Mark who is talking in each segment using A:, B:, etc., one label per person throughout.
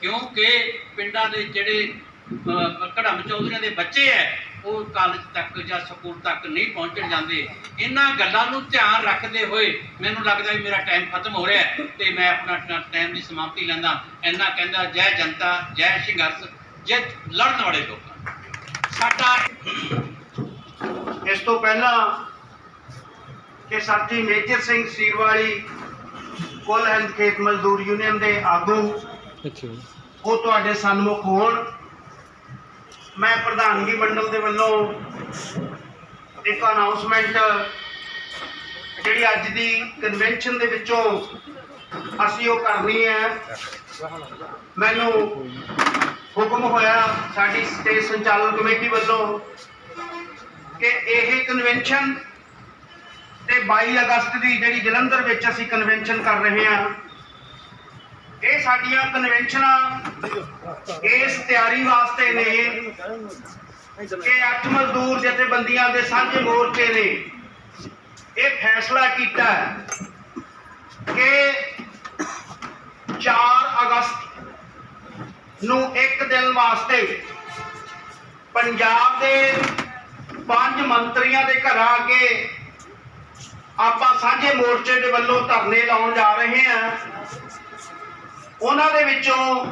A: ਕਿਉਂਕਿ ਪਿੰਡਾਂ ਦੇ ਜਿਹੜੇ ਅਹ, ਘੜਮ ਚੌਧਰੀਆਂ ਦੇ ਬੱਚੇ ਐ ਉਹ ਕਾਲਜ ਤੱਕ ਜਾਂ ਸਕੂਲ ਤੱਕ ਨਹੀਂ ਪਹੁੰਚਣ ਜਾਂਦੇ। ਇਹਨਾਂ ਗੱਲਾਂ ਨੂੰ ਧਿਆਨ ਰੱਖਦੇ ਹੋਏ ਮੈਨੂੰ ਲੱਗਦਾ ਵੀ ਮੇਰਾ ਟਾਈਮ ਖਤਮ ਹੋ ਰਿਹਾ ਹੈ ਤੇ ਮੈਂ ਆਪਣਾ ਟਾਈਮ ਦੀ ਸਮਾਪਤੀ ਲੈਂਦਾ। ਇੰਨਾ ਕਹਿੰਦਾ ਜੈ ਜਨਤਾ ਜੈ ਸੰਘਰਸ਼ ਜਿੱਤ ਲੜਨ ਵਾਲੇ ਲੋਕਾਂ ਸਾਡਾ
B: ਇਸ ਤੋਂ ਪਹਿਲਾਂ ਕਿ ਸਾਥੀ ਮੇਜਰ ਸਿੰਘ ਸੀਰਵਾਲੀ ਕੁੱਲ ਹਿੰਦ ਖੇਤ ਮਜ਼ਦੂਰ ਯੂਨੀਅਨ ਦੇ ਆਗੂ ਉਹ ਤੁਹਾਡੇ ਸਨਮੁਖ ਹੋਣ। ਮੈਂ ਪ੍ਰਧਾਨਗੀ ਮੰਡਲ ਦੇ ਵੱਲੋਂ ਇੱਕ ਅਨਾਉਂਸਮੈਂਟ ਜਿਹੜੀ ਅੱਜ ਦੀ ਕਨਵੈਨਸ਼ਨ ਦੇ ਵਿੱਚੋਂ ਅਸੀਂ ਉਹ ਕਰਨੀ ਹੈ। ਮੈਨੂੰ ਹੁਕਮ ਹੋਇਆ ਸਾਡੀ ਸਟੇਟ ਸੰਚਾਲਨ ਕਮੇਟੀ ਵੱਲੋਂ ਕਿ ਇਹ ਕਨਵੈਨਸ਼ਨ ਤੇ 22 ਅਗਸਤ ਦੀ ਜਿਹੜੀ ਜਲੰਧਰ ਵਿੱਚ ਅਸੀਂ ਕਨਵੈਨਸ਼ਨ ਕਰ ਰਹੇ ਹਾਂ ਇਹ ਸਾਡੀਆਂ ਕਨਵੈਨਸ਼ਨਾਂ ਇਸ ਤਿਆਰੀ ਵਾਸਤੇ ਨੇ ਕਿ ਅੱਠ ਮਜ਼ਦੂਰ ਜਥੇਬੰਦੀਆਂ ਦੇ ਸਾਂਝੇ ਮੋਰਚੇ ਨੇ। ਇਹ ਫੈਸਲਾ ਕੀਤਾ ਹੈ ਕਿ 4 ਅਗਸਤ ਨੂੰ ਇੱਕ ਦਿਨ ਵਾਸਤੇ ਪੰਜਾਬ ਦੇ ਪੰਜ ਮੰਤਰੀਆਂ ਦੇ ਘਰਾਂ ਅੱਗੇ ਆਪਾਂ ਸਾਂਝੇ ਮੋਰਚੇ ਦੇ ਵੱਲੋਂ ਧਰਨੇ ਲਾਉਣ ਜਾ ਰਹੇ ਹਾਂ। ਉਹਨਾਂ ਦੇ ਵਿੱਚੋਂ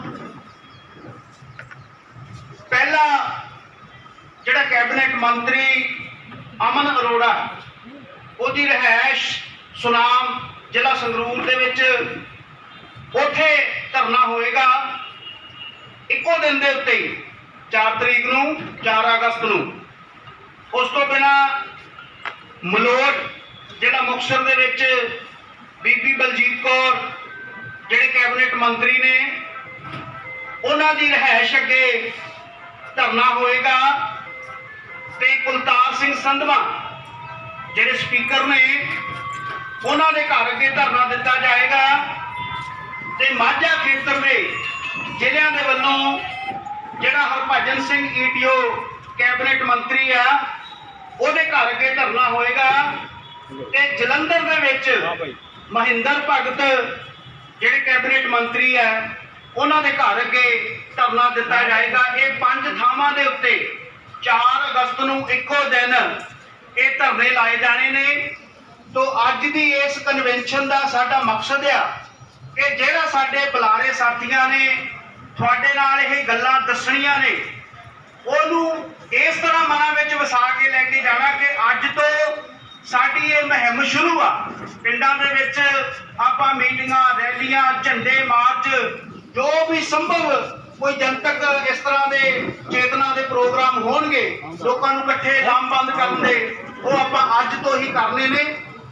B: ਪਹਿਲਾ ਜਿਹੜਾ ਕੈਬਨਿਟ ਮੰਤਰੀ ਅਮਨ ਅਰੋੜਾ, ਉਹਦੀ ਰਹਿائش ਸੁਨਾਮ ਜ਼ਿਲ੍ਹਾ ਸੰਗਰੂਰ ਦੇ ਵਿੱਚ ਉੱਥੇ ਧਰਨਾ ਹੋਏਗਾ। ਇੱਕੋ ਦਿਨ ਦੇ ਉੱਤੇ 4 ਤਰੀਕ ਨੂੰ 4 ਅਗਸਤ ਨੂੰ। ਉਸ ਤੋਂ ਬਿਨਾ ਮਲੋਟ, ਜਿਹੜਾ ਮੁਕਸਰ ਦੇ ਵਿੱਚ ਬੀਬੀ ਬਲਜੀਤ ਕੌਰ ਜਿਹੜੇ ਕੈਬਨਿਟ ਮੰਤਰੀ ਨੇ ਉਹਨਾਂ ਦੀ ਰਹਿائش ਅੱਗੇ ਧਰਨਾ ਹੋਏਗਾ ਤੇ ਕੁਲਤਾਰ ਸਿੰਘ ਸੰਧਵਾ ਜਿਹੜੇ ਸਪੀਕਰ ਨੇ ਉਹਨਾਂ ਦੇ ਘਰ ਅੱਗੇ ਧਰਨਾ ਦਿੱਤਾ ਜਾਏਗਾ ਤੇ ਮਾਝਾ ਖੇਤਰ ਦੇ ਜ਼ਿਲ੍ਹਿਆਂ ਦੇ ਵੱਲੋਂ ਜਿਹੜਾ ਹਰਭਜਨ ਸਿੰਘ ਈਟੀਓ ਕੈਬਨਿਟ ਮੰਤਰੀ ਆ ਉਹਦੇ ਘਰ ਅੱਗੇ ਧਰਨਾ ਹੋਏਗਾ ਤੇ ਜਲੰਧਰ ਦੇ ਵਿੱਚ ਮਹਿੰਦਰ ਭਗਤ ਜਿਹੜੇ ਕੈਬਨਿਟ ਮੰਤਰੀ ਆ ਉਹਨਾਂ ਦੇ ਘਰ ਅੱਗੇ ਧਰਨਾ ਦਿੱਤਾ ਜਾਏਗਾ। ਇਹ ਪੰਜ ਥਾਵਾਂ ਦੇ ਉੱਤੇ 4 ਅਗਸਤ ਨੂੰ ਇੱਕੋ ਦਿਨ ਇਹ ਧਰਨੇ ਲਾਏ ਜਾਣੇ ਨੇ। ਤੋਂ ਅੱਜ ਦੀ ਇਸ ਕਨਵੈਨਸ਼ਨ ਦਾ ਸਾਡਾ ਮਕਸਦ ਆ ਕਿ ਜਿਹੜਾ ਸਾਡੇ ਬੁਲਾਰੇ ਸਾਥੀਆਂ ਨੇ, ਤੁਹਾਡੇ ਨਾਲ ਇਹ ਗੱਲਾਂ ਦੱਸਣੀਆਂ ਨੇ, ਉਹਨੂੰ ਇਸ ਤਰ੍ਹਾਂ ਮਨਾਂ ਵਿੱਚ ਵਸਾ ਕੇ ਲੈ ਕੇ ਜਾਣਾ ਕਿ ਅੱਜ ਤੋਂ ਸਾਡੀ ਇਹ ਮੁਹਿੰਮ ਸ਼ੁਰੂ ਆ। ਪਿੰਡਾਂ ਦੇ ਵਿੱਚ ਆਪਾਂ ਮੀਟਿੰਗਾਂ, ਰੈਲੀਆਂ, ਝੰਡੇ ਮਾਰਚ, ਜੋ ਵੀ ਸੰਭਵ ਕੋਈ ਜਨਤਕ ਇਸ ਤਰ੍ਹਾਂ ਦੇ ਚੇਤਨਾ ਦੇ ਪ੍ਰੋਗਰਾਮ ਹੋਣਗੇ, ਲੋਕਾਂ ਨੂੰ ਇਕੱਠੇ ਬੰਦ ਕਰਨ ਦੇ, ਉਹ ਆਪਾਂ ਅੱਜ ਤੋਂ ਹੀ ਕਰਨੇ ਨੇ।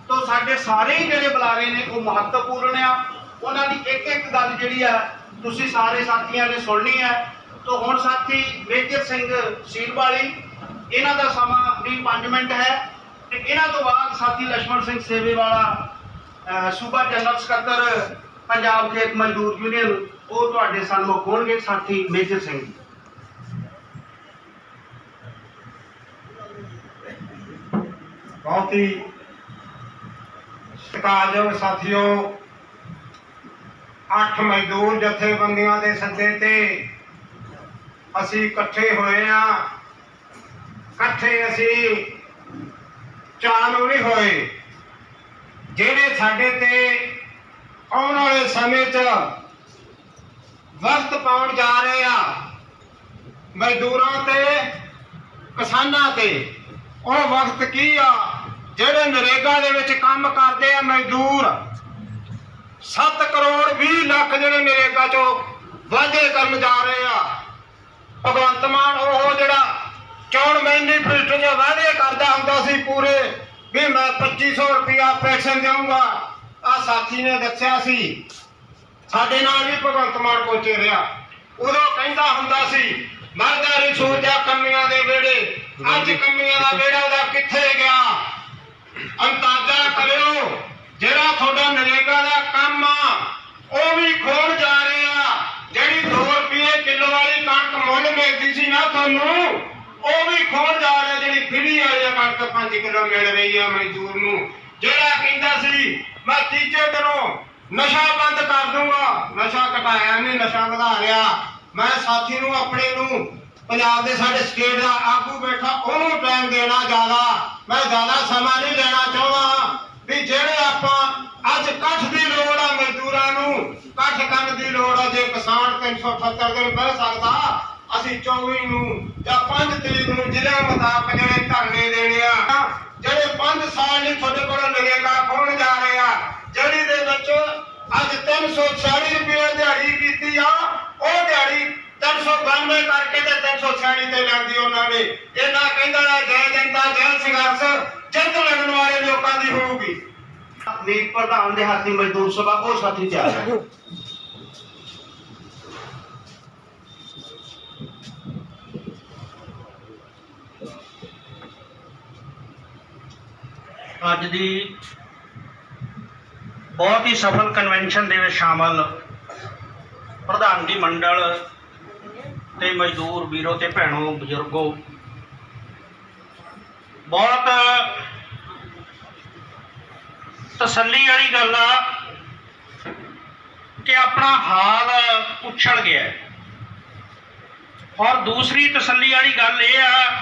B: ਤੋਂ ਸਾਡੇ ਸਾਰੇ ਹੀ ਜਿਹੜੇ ਬੁਲਾਰੇ ਨੇ, ਉਹ ਮਹੱਤਵਪੂਰਨ ਆ। ਉਹਨਾਂ ਦੀ ਇੱਕ ਇੱਕ ਗੱਲ ਜਿਹੜੀ ਆ, ਤੁਸੀਂ ਸਾਰੇ ਸਾਥੀਆਂ ਨੇ ਸੁਣਨੀ ਹੈ ਤੋਂ ਹੁਣ ਸਾਥੀ ਮੇਜਰ ਸਿੰਘ ਸੀਲਵਾਲੀ, ਇਹਨਾਂ ਦਾ ਸਮਾਂ ਵੀ 5 ਮਿੰਟ ਹੈ। ਤੇ ਇਹਨਾਂ ਤੋਂ ਬਾਅਦ ਸਾਥੀ ਲక్ష్మణ ਸਿੰਘ ਸੇਵੇਵਾਲਾ ਸੂਬਾ ਜਨਰਲ ਸਕੱਤਰ, ਪੰਜਾਬ ਖੇਤ ਮਜ਼ਦੂਰ ਯੂਨੀਅਨ ਉਹ ਤੁਹਾਡੇ ਸਾਹਮਣੇ ਹੋਣਗੇ ਸਾਥੀ ਮੇਜਰ ਸਿੰਘ
C: ਬਹੁਤ ਹੀ ਸਤਿਕਾਰਯੋਗ ਸਾਥੀਓ 8 ਮਜ਼ਦੂਰ ਜਥੇਬੰਦੀਆਂ ਦੇ ਸੱਦੇ ਤੇ ਅਸੀਂ ਇਕੱਠੇ ਹੋਏ ਆ ਇਕੱਠੇ ਅਸੀਂ ਚਾਲੂ ਨਹੀਂ ਹੋਏ ਜਿਹੜੇ ਸਾਡੇ ਤੇ ਆਉਣ ਵਾਲੇ ਸਮੇਂ 'ਚ ਵਕਤ ਪਾਉਣ ਜਾ ਰਹੇ ਆ, ਮਜ਼ਦੂਰਾਂ ਤੇ, ਕਿਸਾਨਾਂ ਤੇ, ਉਹ ਵਕਤ ਕੀ ਆ? ਜਿਹੜੇ ਨਰੇਗਾ ਦੇ ਵਿੱਚ ਕੰਮ ਕਰਦੇ ਆ ਮਜ਼ਦੂਰ 7 ਕਰੋੜ 20 ਲੱਖ ਜਿਹੜੇ ਨਰੇਗਾ ਚੋਂ ਵਾਅਦੇ ਕਰਨ ਜਾ ਰਹੇ ਆ। ਭਗਵੰਤ ਮਾਨ ਉਹ ਜਿਹੜਾ ਚੌਣ ਮੈਨੀਫੈਸਟੋ ਦੇ ਵਾਅਦੇ ਕਰਦਾ ਹੁੰਦਾ ਸੀ ਪੂਰੇ, ਵੀ ਮੈਂ 2500 ਰੁਪਿਆ ਪੈਨਸ਼ਨ ਦੇਵਾਂਗਾ ਆ ਸਾਥੀ ਨੇ ਦੱਸਿਆ ਸੀ, ਸਾਡੇ ਨਾਲ ਵੀ ਭਗਵੰਤ ਮਾਨ ਪਹੁੰਚੇ ਰਿਹਾ। ਉਦੋਂ ਕਹਿੰਦਾ ਹੁੰਦਾ ਸੀ ਮਰਦਾਰੀ ਸੋਚਿਆ ਕੰਮੀਆਂ ਦੇ ਵੇੜੇ ਅੱਜ ਕੰਮੀਆਂ ਦਾ ਵੇੜਾ ਉਹਦਾ ਕਿੱਥੇ ਗਿਆ? ਅੰਦਾਜ਼ਾ ਕਰਿਓ, ਜਿਹੜਾ ਤੁਹਾਡਾ ਨਰੇਗਾ ਦਾ ਕੰਮ ਆ, ਉਹ ਵੀ ਖੋਲ ਜਾ ਰਿਹਾ। ਆ ਜਿਹੜੀ 2 ਰੁਪਏ ਕਿਲੋ ਵਾਲੀ ਕਣਕ ਮੁੱਲ ਮਿਲਦੀ ਸੀ ਨਾ ਤੁਹਾਨੂੰ ਉਹ ਵੀ ਖੋਣ ਜਾ ਰਿਹਾ ਜਿਹੜੀ ਫਰੀ ਵਾਲੀ ਕਣਕ 5 ਕਿਲੋ ਮਿਲ ਰਹੀ ਆ ਮਜ਼ਦੂਰ ਨੂੰ। ਜਿਹੜਾ ਕਹਿੰਦਾ ਸੀ, ਮੈਂ ਤੀਜੇ ਦਿਨੋਂ ਨਸ਼ਾ ਬੰਦ ਕਰ ਦੂੰਗਾ। ਨਸ਼ਾ ਘਟਾਇਆ ਨਹੀਂ, ਨਸ਼ਾ ਵਧਾ ਰਿਹਾ ਮੈਂ ਸਾਥੀ ਨੂੰ, ਆਪਣੇ ਨੂੰ, ਪੰਜਾਬ ਦੇ ਸਾਡੇ ਸਟੇਟ ਦਾ ਆਗੂ ਬੈਠਾ, ਉਹਨੂੰ ਟਾਈਮ ਦੇਣਾ ਜ਼ਿਆਦਾ। ਮੈਂ ਜ਼ਿਆਦਾ ਸਮਾਂ ਨਹੀਂ ਲੈਣਾ ਚਾਹੁੰਦਾ। ਵੀ ਜਿਹੜੇ ਆਪਾਂ ਅੱਜ ਕੱਠ ਦੀ ਲੋੜ ਆ ਮਜ਼ਦੂਰਾਂ ਨੂੰ ਕੱਠ ਕਰਨ ਦੀ ਲੋੜ ਆ, ਜੇ ਕਿਸਾਨ 378 ਦਿਨ ਬਹਿ ਸਕਦਾ ਅਸੀਂ 24 ਨੂੰ ਜਾਂ 5 ਤਰੀਕ ਨੂੰ ਜ਼ਿਲ੍ਹਾ ਮੁਤਾਬਕ ਜਿਹੜੇ ਧਰਨੇ ਦੇਣੇ ਆ, ਜਿਹੜੇ 5 ਸਾਲ ਲਈ ਤੁਹਾਡੇ ਕੋਲ ਨਰੇਗਾ ਖੋਣ ਜਾ ਰਹੇ ਆ? ਜਿਹੜੀ ਦੇ ਵਿੱਚ ਅੱਜ 346 ਰੁਪਏ ਦਿਹਾੜੀ ਕੀਤੀ ਆ, ਉਹ ਦਿਹਾੜੀ 392 ਕਰਕੇ ਤੇ 346 ਤੇ ਲਿਆਂਦੀ ਉਹਨਾਂ ਨੇ। ਇਹਨਾਂ ਕਹਿੰਦਾ ਜੈ ਜਨਤਾ, ਜੈ ਸੰਘਰਸ਼, ਜਿੱਤ ਲੜਨ ਵਾਲੇ ਲੋਕਾਂ ਦੀ ਹੋਊਗੀ।
B: ਲੀਗ ਪ੍ਰਧਾਨ ਦੇ ਹੱਥੀ ਮਜ਼ਦੂਰ ਸਭਾ, ਉਹ ਸਾਥੀ ਤਿਆਰ ਹੈ।
D: ਅੱਜ ਦੀ ਬਹੁਤ ਹੀ ਸਫਲ ਕਨਵੈਨਸ਼ਨ ਦੇ ਵਿੱਚ ਸ਼ਾਮਲ ਪ੍ਰਧਾਨਗੀ ਮੰਡਲ ਤੇ ਮਜ਼ਦੂਰ ਵੀਰੋ ਤੇ ਭੈਣੋ, ਬਜ਼ੁਰਗੋ। ਬਹੁਤ ਤਸੱਲੀ ਵਾਲੀ ਗੱਲ ਆ ਕਿ ਆਪਣਾ ਹਾਲ ਪੁੱਛਣ ਗਿਆ। ਔਰ ਦੂਸਰੀ ਤਸੱਲੀ ਵਾਲੀ ਗੱਲ ਇਹ ਆ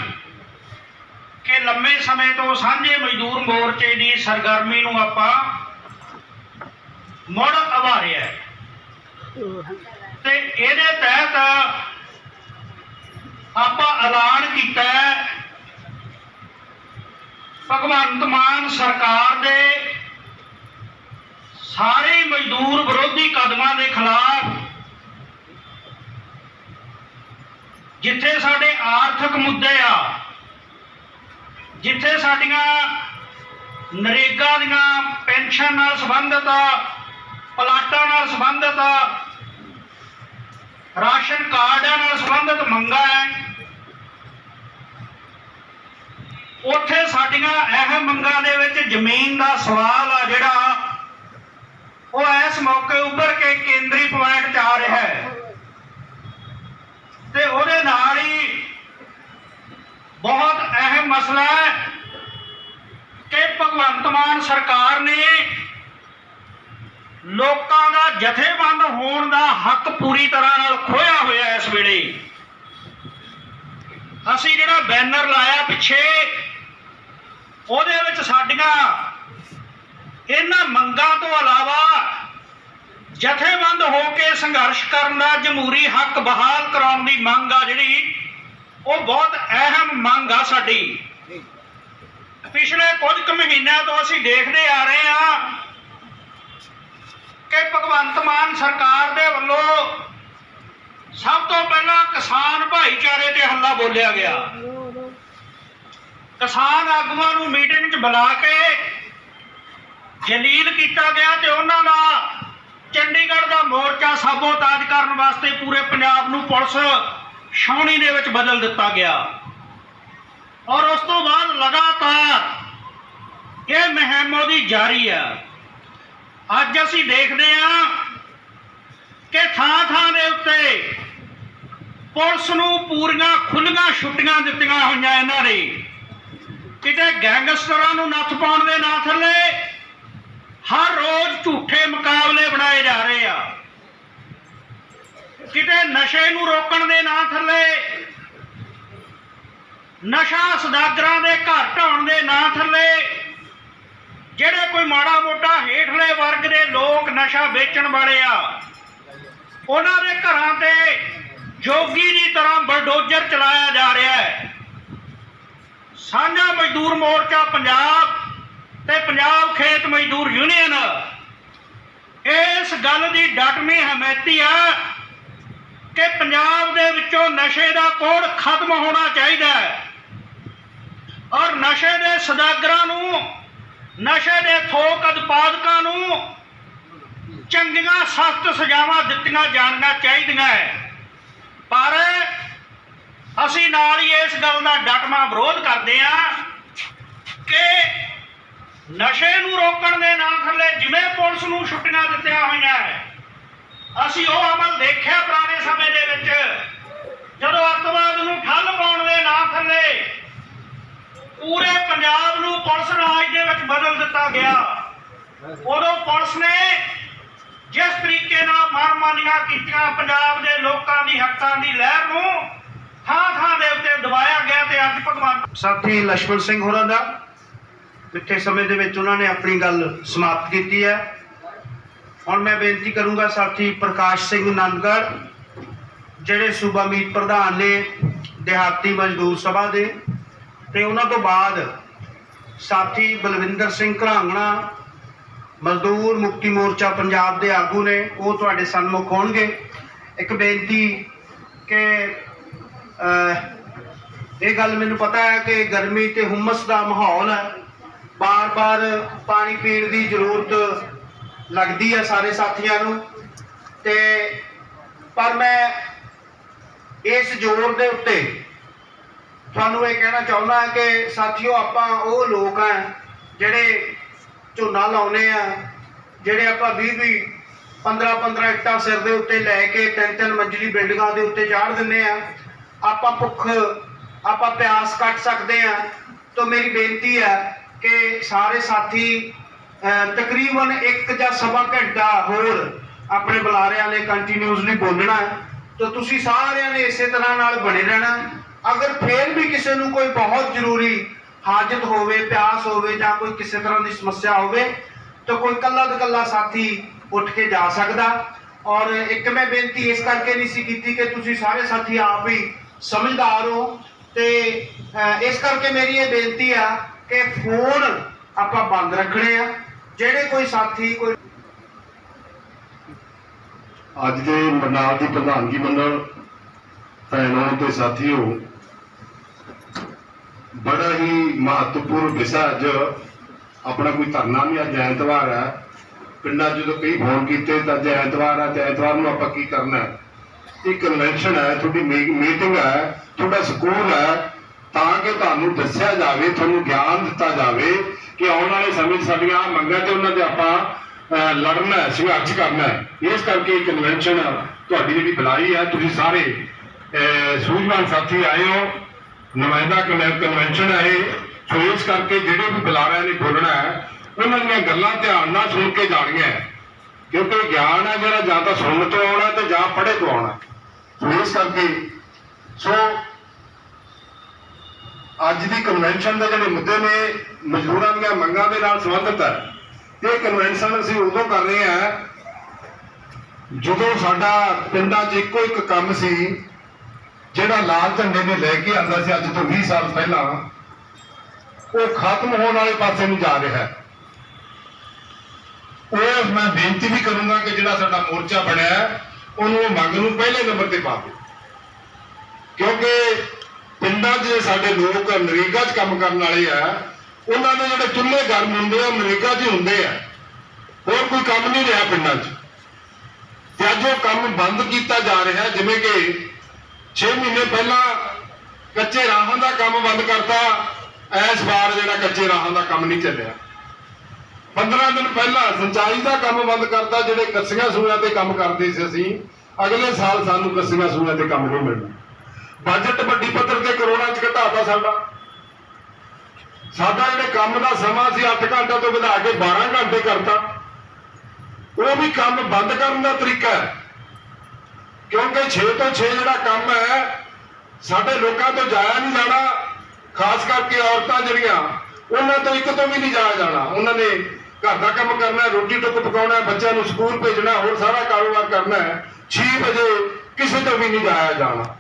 D: ਕਿ ਲੰਮੇ ਸਮੇਂ ਤੋਂ ਸਾਂਝੇ ਮਜ਼ਦੂਰ ਮੋਰਚੇ ਦੀ ਸਰਗਰਮੀ ਨੂੰ ਆਪਾਂ ਮੁੜ ਉਭਾਰਿਆ ਤੇ ਇਹਦੇ ਤਹਿਤ ਆਪਾਂ ਐਲਾਨ ਕੀਤਾ ਭਗਵੰਤ ਮਾਨ ਸਰਕਾਰ ਦੇ ਸਾਰੇ ਮਜ਼ਦੂਰ ਵਿਰੋਧੀ ਕਦਮਾਂ ਦੇ ਖਿਲਾਫ ਜਿੱਥੇ ਸਾਡੇ ਆਰਥਿਕ ਮੁੱਦੇ ਆ ਜਿੱਥੇ ਸਾਡੀਆਂ ਨਰੇਗਾ ਦੀਆਂ ਪੈਨਸ਼ਨ ਨਾਲ ਸੰਬੰਧਿਤ ਆ ਪਲਾਟਾਂ ਨਾਲ ਸੰਬੰਧਿਤ ਆ ਰਾਸ਼ਨ ਕਾਰਡਾਂ ਨਾਲ ਸੰਬੰਧਿਤ ਮੰਗਾਂ ਹੈ, ਉੱਥੇ ਸਾਡੀਆਂ ਅਹਿਮ ਮੰਗਾਂ ਦੇ ਵਿੱਚ ਜ਼ਮੀਨ ਦਾ ਸਵਾਲ ਆ ਜਿਹੜਾ ਉਹ ਇਸ ਮੌਕੇ ਉੱਭਰ ਕੇ ਕੇਂਦਰੀ ਪੁਆਇੰਟ 'ਚ ਆ ਰਿਹਾ ਹੈ। ਤੇ ਉਹਦੇ ਨਾਲ ਹੀ ਬਹੁਤ ਅਹਿਮ ਮਸਲਾ ਹੈ ਕਿ ਭਗਵੰਤ ਮਾਨ ਸਰਕਾਰ ਨੇ ਲੋਕਾਂ ਦਾ ਜਥੇਬੰਦ ਹੋਣ ਦਾ ਹੱਕ ਪੂਰੀ ਤਰ੍ਹਾਂ ਨਾਲ ਖੋਇਆ ਹੋਇਆ ਇਸ ਵੇਲੇ। ਅਸੀਂ ਜਿਹੜਾ ਬੈਨਰ ਲਾਇਆ ਪਿੱਛੇ, ਉਹਦੇ ਵਿੱਚ ਸਾਡੀਆਂ ਇਹਨਾਂ ਮੰਗਾਂ ਤੋਂ ਇਲਾਵਾ ਜਥੇਬੰਦ ਹੋ ਕੇ ਸੰਘਰਸ਼ ਕਰਨ ਦਾ ਜਮਹੂਰੀ ਹੱਕ ਬਹਾਲ ਕਰਾਉਣ ਦੀ ਮੰਗ ਆ ਜਿਹੜੀ ਉਹ ਬਹੁਤ ਅਹਿਮ ਮੰਗ ਆ ਸਾਡੀ। ਪਿਛਲੇ ਕੁਝ ਕੁ ਮਹੀਨਿਆਂ ਤੋਂ ਅਸੀਂ ਦੇਖਦੇ ਆ ਰਹੇ ਹਾਂ ਕਿ ਭਗਵੰਤ ਮਾਨ ਸਰਕਾਰ ਦੇ ਵੱਲੋਂ ਸਭ ਤੋਂ ਪਹਿਲਾਂ ਕਿਸਾਨ ਭਾਈਚਾਰੇ ਤੇ ਹੱਲਾ ਬੋਲਿਆ ਗਿਆ। ਕਿਸਾਨ ਆਗੂਆਂ ਨੂੰ ਮੀਟਿੰਗ 'ਚ ਬੁਲਾ ਕੇ ਜਲੀਲ ਕੀਤਾ ਗਿਆ ਤੇ ਉਹਨਾਂ ਦਾ ਚੰਡੀਗੜ੍ਹ ਦਾ ਮੋਰਚਾ ਸਾਬੋਤਾਜ ਕਰਨ ਵਾਸਤੇ ਪੂਰੇ ਪੰਜਾਬ ਨੂੰ ਪੁਲਿਸ ਛਾਉਣੀ ਦੇ ਵਿੱਚ ਬਦਲ ਦਿੱਤਾ ਗਿਆ। ਔਰ ਉਸ ਤੋਂ ਬਾਅਦ ਲਗਾਤਾਰ ਇਹ ਮੁਹਿੰਮ ਉਹਦੀ ਜਾਰੀ ਆ। ਅੱਜ ਅਸੀਂ ਦੇਖਦੇ ਹਾਂ ਕਿ ਥਾਂ ਥਾਂ ਦੇ ਉੱਤੇ ਪੁਲਿਸ ਨੂੰ ਪੂਰੀਆਂ ਖੁੱਲੀਆਂ ਛੁੱਟੀਆਂ ਦਿੱਤੀਆਂ ਹੋਈਆਂ ਇਹਨਾਂ ਨੇ ਕਿਤੇ ਗੈਂਗਸਟਰਾਂ ਨੂੰ ਨੱਥ ਪਾਉਣ ਦੇ ਨਾਂ ਥੱਲੇ ਹਰ ਰੋਜ਼ ਝੂਠੇ ਮੁਕਾਬਲੇ ਬਣਾਏ ਜਾ ਰਹੇ ਆ। ਕਿਤੇ ਨਸ਼ੇ ਨੂੰ ਰੋਕਣ ਦੇ ਨਾਂ ਥੱਲੇ, ਨਸ਼ਾ ਸਦਾਗਰਾਂ ਦੇ ਘਰ ਢਾਉਣ ਦੇ ਨਾਂ ਥੱਲੇ, ਜਿਹੜੇ ਕੋਈ ਮਾੜਾ ਮੋਟਾ ਹੇਠਲੇ ਵਰਗ ਦੇ ਲੋਕ ਨਸ਼ਾ ਵੇਚਣ ਵਾਲੇ ਆ, ਉਹਨਾਂ ਦੇ ਘਰਾਂ ਤੇ ਜੋਗੀ ਦੀ ਤਰ੍ਹਾਂ ਬਲਡੋਜ਼ਰ ਚਲਾਇਆ ਜਾ ਰਿਹਾ ਹੈ। ਸਾਂਝਾ ਮਜ਼ਦੂਰ ਮੋਰਚਾ ਪੰਜਾਬ ਤੇ ਪੰਜਾਬ ਖੇਤ ਮਜ਼ਦੂਰ ਯੂਨੀਅਨ, ਇਸ ਗੱਲ ਦੀ ਡਟਵੀਂ ਹਮਾਇਤੀ ਆ ਕਿ ਪੰਜਾਬ ਦੇ ਵਿੱਚੋਂ ਨਸ਼ੇ ਦਾ ਕੋੜ ਖਤਮ ਹੋਣਾ ਚਾਹੀਦਾ ਹੈ। ਔਰ ਨਸ਼ੇ ਦੇ ਸਦਾਗਰਾਂ ਨੂੰ, ਨਸ਼ੇ ਦੇ ਥੋਕ ਉਤਪਾਦਕਾਂ ਨੂੰ ਚੰਗੀਆਂ, ਸਖਤ ਸਜ਼ਾਵਾਂ ਦਿੱਤੀਆਂ ਜਾਣੀਆਂ ਚਾਹੀਦੀਆਂ ਹੈ। ਪਰ ਅਸੀਂ ਨਾਲ ਹੀ ਇਸ ਗੱਲ ਦਾ ਡਟਵਾਂ ਵਿਰੋਧ ਕਰਦੇ ਹਾਂ ਕਿ ਨਸ਼ੇ ਨੂੰ ਰੋਕਣ ਦੇ ਨਾਂ ਥੱਲੇ ਜਿਵੇਂ ਪੁਲਿਸ ਨੂੰ ਛੁੱਟੀਆਂ ਦਿੱਤੀਆਂ ਹੋਈਆਂ ਹੈ ਅਸੀਂ ਉਹ ਅਮਲ ਦੇਖਿਆ ਪੁਰਾਣੇ ਸਮੇਂ ਦੇ ਵਿੱਚ, ਜਦੋਂ ਅੱਤਵਾਦ ਨੂੰ ਠੱਲ ਪਾਉਣ ਦੇ ਨਾਂ ਥੱਲੇ ਪੂਰੇ ਪੰਜਾਬ ਨੂੰ ਪੁਲਿਸ ਰਾਜ ਦੇ ਵਿੱਚ ਬਦਲ ਦਿੱਤਾ ਗਿਆ। ਉਦੋਂ ਪੁਲਿਸ ਨੇ ਜਿਸ ਤਰੀਕੇ ਨਾਲ ਮਨਮਾਨੀਆਂ ਕੀਤੀਆਂ ਪੰਜਾਬ ਦੇ ਲੋਕਾਂ ਦੀ ਹੱਕਾਂ ਦੀ ਲਹਿਰ ਨੂੰ ਥਾਂ ਥਾਂ ਦੇ ਉੱਤੇ ਦਬਾਇਆ ਗਿਆ ਤੇ ਅੱਜ ਭਗਵਾਨ
B: ਸਾਥੀ ਲక్ష్మణ ਸਿੰਘ ਹੋਰਾਂ ਦਾ ਜਿੱਥੇ ਸਮੇਂ ਦੇ ਵਿੱਚ ਉਹਨਾਂ ਨੇ ਆਪਣੀ ਗੱਲ ਸਮਾਪਤ ਕੀਤੀ ਹੈ। ਹੁਣ ਮੈਂ ਬੇਨਤੀ ਕਰੂੰਗਾ ਸਾਥੀ ਪ੍ਰਕਾਸ਼ ਸਿੰਘ ਨੰਦਗੜ੍ਹ, ਜਿਹੜੇ ਸੂਬਾ ਮੀਤ ਪ੍ਰਧਾਨ ਨੇ ਦਿਹਾਤੀ ਮਜ਼ਦੂਰ ਸਭਾ ਦੇ, ਤੇ ਉਹਨਾਂ ਤੋਂ ਬਾਅਦ ਸਾਥੀ ਬਲਵਿੰਦਰ ਸਿੰਘ ਘਰਾਂਗਣਾ, ਮਜ਼ਦੂਰ ਮੁਕਤੀ ਮੋਰਚਾ ਪੰਜਾਬ ਦੇ ਆਗੂ ਨੇ, ਉਹ ਤੁਹਾਡੇ ਸਨਮੁਖ ਹੋਣਗੇ। ਇੱਕ ਬੇਨਤੀ ਕਿ ਇਹ ਗੱਲ ਮੈਨੂੰ ਪਤਾ ਹੈ ਕਿ ਗਰਮੀ ਤੇ ਹੁਮਸ ਦਾ ਮਾਹੌਲ ਹੈ। ਬਾਰ-ਬਾਰ ਪਾਣੀ ਪੀਣ ਦੀ ਜ਼ਰੂਰਤ ਲੱਗਦੀ ਹੈ ਸਾਰੇ ਸਾਥੀਆਂ ਨੂੰ। ਤੇ ਪਰ ਮੈਂ ਇਸ ਜ਼ੋਰ ਦੇ ਉੱਤੇ ਤੁਹਾਨੂੰ ਇਹ ਕਹਿਣਾ ਚਾਹੁੰਦਾ ਕਿ ਸਾਥੀਓ, ਆਪਾਂ ਉਹ ਲੋਕ ਆ ਜਿਹੜੇ ਝੋਨਾ ਲਾਉਨੇ ਆ, ਜਿਹੜੇ ਆਪਾਂ 20 20 15 15 ਇੱਟਾਂ ਸਿਰ ਦੇ ਉੱਤੇ ਲੈ ਕੇ ਤਿੰਨ ਤਿੰਨ ਮੰਜ਼ਲੀ ਬਿਲਡਿੰਗਾਂ ਦੇ ਉੱਤੇ ਚਾੜ ਦਿੰਨੇ ਆ। ਆਪਾਂ ਭੁੱਖ, ਆਪਾਂ ਪਿਆਸ ਕੱਟ ਸਕਦੇ ਆ। ਤਾਂ ਮੇਰੀ ਬੇਨਤੀ ਹੈ ਕਿ ਸਾਰੇ ਸਾਥੀ ਤਕਰੀਬਨ 1 ਜਾਂ ਸਵਾ ਘੰਟਾ ਹੋਰ ਆਪਣੇ ਬੁਲਾਰਿਆਂ ਨੇ ਕੰਟੀਨਿਊਸਲੀ ਬੋਲਣਾ ਹੈ। ਤੁਸੀਂ ਸਾਰਿਆਂ ਨੇ ਇਸੇ ਤਰ੍ਹਾਂ ਨਾਲ ਬਣੇ ਰਹਿਣਾ ਅਗਰ ਫੇਰ ਵੀ ਕਿਸੇ ਨੂੰ ਕੋਈ ਬਹੁਤ ਜ਼ਰੂਰੀ ਹਾਜਤ ਹੋਵੇ, ਪਿਆਸ ਹੋਵੇ ਜਾਂ ਕੋਈ ਕਿਸੇ ਤਰ੍ਹਾਂ ਦੀ ਸਮੱਸਿਆ ਹੋਵੇ, ਤਾਂ ਕੋਈ ਕੱਲਾ ਦਾ ਕੱਲਾ ਸਾਥੀ ਉੱਠ ਕੇ ਜਾ ਸਕਦਾ। ਔਰ ਇੱਕ ਮੈਂ ਬੇਨਤੀ ਇਸ ਕਰਕੇ ਨਹੀਂ ਸੀ ਕੀਤੀ ਕਿ ਤੁਸੀਂ ਸਾਰੇ ਸਾਥੀ ਆਪ ਹੀ ਸਮਝਦਾਰ ਹੋ। ਤੇ ਇਸ ਕਰਕੇ ਮੇਰੀ ਇਹ ਬੇਨਤੀ ਆ ਕਿ ਫੋਨ ਆਪਾਂ ਬੰਦ ਰੱਖਣੇ ਆ। ਜਿਹੜੇ ਕੋਈ ਸਾਥੀ, ਕੋਈ
E: ਅੱਜ ਦੇ ਮੰਡਲ ਦੀ ਪ੍ਰਧਾਨਗੀ ਮੰਡਲ, ਭੈਣਾਂ ਤੇ ਸਾਥੀਓ, ਬੜਾ ਹੀ ਮਹੱਤਵਪੂਰਨ ਵਿਸ਼ਾ ਅੱਜ ਆਪਣਾ ਕੋਈ ਧਰਨਾ ਨਹੀਂ, ਅੱਜ ਐਤਵਾਰ ਹੈ। ਪਿੰਡਾਂ ਜਦੋਂ ਕਈ ਫੋਨ ਕੀਤੇ, ਤਾਂ ਅੱਜ ਐਤਵਾਰ ਹੈ, ਤੇ ਐਤਵਾਰ ਨੂੰ ਆਪਾਂ ਕੀ ਕਰਨਾ ਹੈ? ਇਹ ਕਨਵੈਨਸ਼ਨ ਹੈ, ਤੁਹਾਡੀ ਮੀਟਿੰਗ ਹੈ, ਤੁਹਾਡਾ ਸਕੂਲ ਹੈ, ਤਾਂ ਕਿ ਤੁਹਾਨੂੰ ਦੱਸਿਆ ਜਾਵੇ, ਤੁਹਾਨੂੰ ਗਿਆਨ ਦਿੱਤਾ ਜਾਵੇ ਕਿ ਆਉਣ ਵਾਲੇ ਸਮੇਂ 'ਚ ਸਾਡੀਆਂ ਮੰਗਾਂ ਤੇ ਉਹਨਾਂ ਦੇ ਆਪਾਂ ਲੜਨਾ ਹੈ ਸੰਘਰਸ਼ ਕਰਨਾ ਹੈ। ਇਸ ਕਰਕੇ ਕਨਵੈਨਸ਼ਨ ਤੁਹਾਡੀ ਜਿਹੜੀ ਬੁਲਾਈ ਹੈ, ਤੁਸੀਂ ਸਾਰੇ ਸੂਝਵਾਨ ਸਾਥੀ ਆਏ ਹੋ। ਨੁਮਾਇੰਦਾ ਕਨਵੈਨਸ਼ਨ ਹੈ ਇਹ। ਸੋ ਇਸ ਕਰਕੇ ਜਿਹੜੇ ਵੀ ਬੁਲਾਰਿਆਂ ਨੇ ਬੋਲਣਾ ਹੈ, ਉਹਨਾਂ ਦੀਆਂ ਗੱਲਾਂ ਧਿਆਨ ਨਾਲ ਸੁਣ ਕੇ ਜਾਣੀਆਂ ਕਿਉਂਕਿ ਗਿਆਨ ਹੈ ਜਿਹੜਾ ਜਾਂ ਤਾਂ ਸੁਣਨ ਤੋਂ ਆਉਣਾ ਤੇ ਜਾਂ ਪੜ੍ਹੇ ਤੋਂ ਆਉਣਾ ਸੋ ਇਸ ਕਰਕੇ, ਸੋ ਅੱਜ ਦੀ ਕਨਵੈਨਸ਼ਨ ਦੇ ਜਿਹੜੇ ਮੁੱਦੇ ਨੇ, ਮਜ਼ਦੂਰਾਂ ਦੀਆਂ ਮੰਗਾਂ ਦੇ ਨਾਲ ਸੰਬੰਧਿਤ ਹੈ। ਇਹ ਕਨਵੈਨਸ਼ਨ ਅਸੀਂ ਉਦੋਂ ਕਰ ਰਹੇ ਹਾਂ, ਜਦੋਂ ਸਾਡਾ ਪਿੰਡਾਂ 'ਚ ਇੱਕੋ ਇੱਕ ਕੰਮ ਸੀ, ਜਿਹੜਾ ਲਾਲ ਝੰਡੇ ਨੇ ਲੈ ਕੇ ਆਂਦਾ ਸੀ ਅੱਜ ਤੋਂ 20 ਸਾਲ ਪਹਿਲਾਂ, ਉਹ ਖਤਮ ਹੋਣ ਵਾਲੇ ਪਾਸੇ ਨੂੰ ਜਾ ਰਿਹਾ ਹੈ। ਉਹ ਮੈਂ ਬੇਨਤੀ ਵੀ ਕਰੂੰਗਾ ਕਿ ਜਿਹੜਾ ਸਾਡਾ ਮੋਰਚਾ ਬਣਿਆ, ਉਹਨੂੰ ਉਹ ਮੰਗ ਨੂੰ ਪਹਿਲੇ ਨੰਬਰ ਤੇ ਪਾ ਦਿਓ। ਕਿਉਂਕਿ ਪਿੰਡਾਂ 'ਚ ਸਾਡੇ ਲੋਕ ਨਰੇਗਾ 'ਚ ਕੰਮ ਕਰਨ ਵਾਲੇ ਆ, ਉਹਨਾਂ ਦੇ ਜਿਹੜੇ ਚੁੱਲ੍ਹੇ ਗਰਮ ਹੁੰਦੇ ਆ, ਉਹ ਨਰੇਗਾ 'ਚ ਹੁੰਦੇ ਆ। ਹੋਰ ਕੋਈ ਕੰਮ ਨਹੀਂ ਰਿਹਾ ਪਿੰਡਾਂ 'ਚ। ਤੇ ਅੱਜ ਉਹ ਕੰਮ ਬੰਦ ਕੀਤਾ ਜਾ ਰਿਹਾ, ਜਿਵੇਂ ਕਿ 6 ਮਹੀਨੇ ਪਹਿਲਾਂ ਕੱਚੇ ਰਾਹਾਂ ਦਾ ਕੰਮ ਬੰਦ ਕਰਤਾ ਐਸ ਵਾਰ ਜਿਹੜਾ ਕੱਚੇ ਰਾਹਾਂ ਦਾ ਕੰਮ ਨਹੀਂ ਚੱਲਿਆ। 15 ਦਿਨ ਪਹਿਲਾਂ ਸਿੰਚਾਈ ਦਾ ਕੰਮ ਬੰਦ ਕਰਤਾ, ਜਿਹੜੇ ਕੱਸੀਆਂ ਸੂਆਂ ਤੇ ਕੰਮ ਕਰਦੇ ਸੀ ਅਸੀਂ, ਅਗਲੇ ਸਾਲ ਸਾਨੂੰ ਕੱਸੀਆਂ ਸੂਆਂ ਤੇ ਕੰਮ ਨਹੀਂ ਮਿਲਣਾ। ਬਜਟ ਵੱਡੀ ਪੱਧਰ ਤੇ ਕਰੋੜਾਂ ਚ ਘਟਾਤਾ ਸਾਡਾ। ਸਾਡਾ ਜਿਹੜੇ ਕੰਮ ਦਾ ਸਮਾਂ ਸੀ 8 ਘੰਟੇ ਤੋਂ ਵਧਾ ਕੇ 12 ਘੰਟੇ ਕਰਤਾ। ਉਹ ਵੀ ਕੰਮ ਬੰਦ ਕਰਨ ਦਾ ਤਰੀਕਾ ਹੈ। ਕਿਉਂਕਿ 6 ਤੋਂ 6 ਜਿਹੜਾ ਕੰਮ ਹੈ, ਸਾਡੇ ਲੋਕਾਂ ਤੋਂ ਜਾਇਆ ਨਹੀਂ ਜਾਣਾ। ਖਾਸ ਕਰਕੇ ਔਰਤਾਂ ਜਿਹੜੀਆਂ, ਉਹਨਾਂ ਤੋਂ ਇੱਕ ਤੋਂ ਵੀ ਨਹੀਂ ਜਾਇਆ ਜਾਣਾ। ਉਹਨਾਂ ਨੇ ਘਰ ਦਾ ਕੰਮ ਕਰਨਾ ਹੈ, ਰੋਟੀ ਟੁੱਕ ਪਕਾਉਣਾ ਹੈ, ਬੱਚਿਆਂ ਨੂੰ ਸਕੂਲ ਭੇਜਣਾ ਹੋਰ ਸਾਰਾ ਕਾਰੋਬਾਰ ਕਰਨਾ ਹੈ। 6 ਵਜੇ ਕਿਸੇ ਤੋਂ ਵੀ ਨਹੀਂ ਜਾਇਆ ਜਾਣਾ।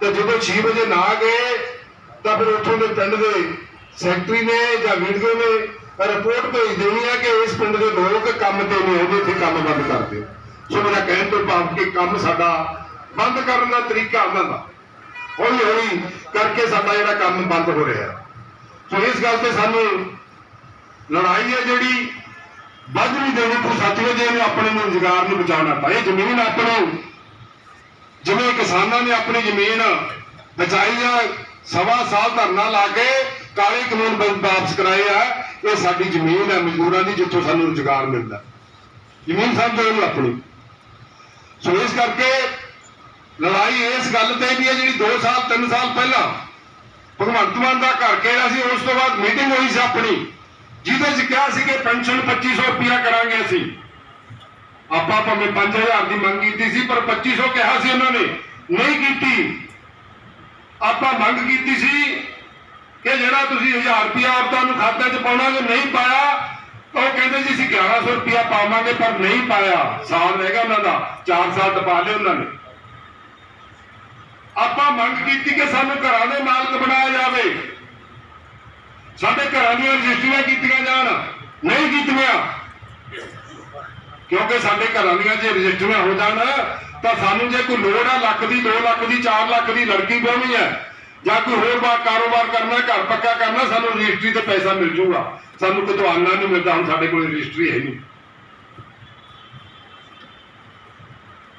E: ਤੇ ਜਦੋਂ 6 ਵਜੇ ਨਾ ਗਏ, ਤਾਂ ਫਿਰ ਉੱਥੋਂ ਦੇ ਪਿੰਡ ਦੇ ਸੈਕਟਰੀ ਨੇ ਜਾਂ ਵੀਡੀਓ ਨੇ ਰਿਪੋਰਟ ਭੇਜ ਦੇਣੀ ਹੈ ਕਿ ਇਸ ਪਿੰਡ ਦੇ ਲੋਕ ਕੰਮ ਤੇ ਨਹੀਂ ਆਉਂਦੇ ਇੱਥੇ ਕੰਮ ਬੰਦ ਕਰ ਦਿਓ। ਸੋ ਮੇਰਾ ਕਹਿਣ ਤੋਂ ਭਾਵ ਕਿ ਕੰਮ ਸਾਡਾ ਬੰਦ ਕਰਨ ਦਾ ਤਰੀਕਾ ਉਹਨਾਂ ਦਾ। ਹੌਲੀ ਹੌਲੀ ਕਰਕੇ ਸਾਡਾ ਜਿਹੜਾ ਕੰਮ ਬੰਦ ਹੋ ਰਿਹਾ। ਸੋ ਇਸ ਗੱਲ ਤੇ ਸਾਨੂੰ ਲੜਾਈ ਹੈ ਜਿਹੜੀ, ਵੱਧ ਨਹੀਂ ਦੇਣੀ, ਤੂੰ ਸਾਥੀਓ ਵਜੇ ਨੂੰ ਆਪਣੇ ਨੂੰ ਰੁਜ਼ਗਾਰ ਨੂੰ ਬਚਾਉਣਾ। ਤਾਂ ਜ਼ਮੀਨ ਆਪਣੀ ਜਿਵੇਂ ਕਿਸਾਨਾਂ ਨੇ ਆਪਣੀ ਜ਼ਮੀਨ ਬਚਾਈ ਆ, ਸਵਾ ਸਾਲ ਧਰਨਾ ਲਾ ਕੇ ਕਾਲੇ ਕਾਨੂੰਨ ਵਾਪਸ ਕਰਾਏ ਆ, ਇਹ ਸਾਡੀ ਜ਼ਮੀਨ ਹੈ ਮਜ਼ਦੂਰਾਂ ਦੀ, ਜਿੱਥੋਂ ਸਾਨੂੰ ਰੁਜ਼ਗਾਰ ਮਿਲਦਾ। ਜ਼ਮੀਨ ਸਮਝੋ ਇਹਨੂੰ ਆਪਣੀ। ਸੋ ਇਸ ਕਰਕੇ ਲੜਾਈ ਇਸ ਗੱਲ ਤੇ ਵੀ ਹੈ ਜਿਹੜੀ 2 ਸਾਲ 3 ਸਾਲ ਪਹਿਲਾਂ ਭਗਵੰਤ ਮਾਨ ਦਾ ਘਰ ਕਿਹੜਾ ਸੀ, ਉਸ ਤੋਂ ਬਾਅਦ ਮੀਟਿੰਗ ਹੋਈ ਸੀ ਆਪਣੀ, ਜਿਹਦੇ 'ਚ ਕਿਹਾ ਸੀ ਕਿ ਪੈਨਸ਼ਨ 2500 ਰੁਪਇਆ ਕਰਾਂਗੇ ਅਸੀਂ। ਆਪਾਂ ਭਾਵੇਂ 5000 ਦੀ ਮੰਗ ਕੀਤੀ ਸੀ, ਪਰ 2500 ਕਿਹਾ ਸੀ ਉਹਨਾਂ ਨੇ, ਨਹੀਂ ਕੀਤੀ। ਆਪਾਂ ਮੰਗ ਕੀਤੀ ਸੀ ਕਿ ਜਿਹੜਾ ਤੁਸੀਂ 1000 ਰੁਪਇਆ ਔਰਤਾਂ ਨੂੰ ਖਾਤੇ 'ਚ ਪਾਉਣਾ ਜੇ ਨਹੀਂ ਪਾਇਆ ਤਾਂ ਉਹ ਕਹਿੰਦੇ ਜੀ ਅਸੀਂ 1100 ਰੁਪਇਆ ਪਾਵਾਂਗੇ, ਪਰ ਨਹੀਂ ਪਾਇਆ। ਸਾਲ ਰਹਿ ਗਿਆ ਉਹਨਾਂ ਦਾ 4 ਸਾਲ ਟਪਾ ਲਏ ਉਹਨਾਂ ਨੇ। ਆਪਾਂ ਮੰਗ ਕੀਤੀ ਕਿ ਸਾਨੂੰ ਘਰਾਂ ਦੇ ਮਾਲਕ ਬਣਾਇਆ ਜਾਵੇ। ਸਾਡੇ ਘਰਾਂ ਦੀਆਂ ਰਜਿਸਟਰੀਆਂ ਕੀਤੀਆਂ ਜਾਣ, ਨਹੀਂ ਕੀਤੀਆਂ। ਕਿਉਂਕਿ ਸਾਡੇ ਘਰਾਂ ਦੀਆਂ ਜੇ ਰਜਿਸਟਰੀਆਂ ਹੋ ਜਾਣ, ਤਾਂ ਸਾਨੂੰ ਜੇ ਕੋਈ ਲੋੜ ਆ, ਲੱਖ ਦੀ 2 ਲੱਖ ਦੀ 4 ਲੱਖ ਦੀ ਲੜਕੀ ਵਿਆਹਣੀ ਹੈ, ਜਾਂ ਕੋਈ ਹੋਰ ਬਾ ਕਾਰੋਬਾਰ ਕਰਨਾ, ਘਰ ਪੱਕਾ ਕਰਨਾ, ਸਾਨੂੰ ਰਜਿਸਟਰੀ ਤੇ ਪੈਸਾ ਮਿਲ ਜਾਊਗਾ ਸਾਨੂੰ ਕਿਤੋਂ ਆਨਾ ਨਹੀਂ ਮਿਲਦਾ, ਹੁਣ ਸਾਡੇ ਕੋਲ ਰਜਿਸਟਰੀ ਹੈ ਨਹੀਂ।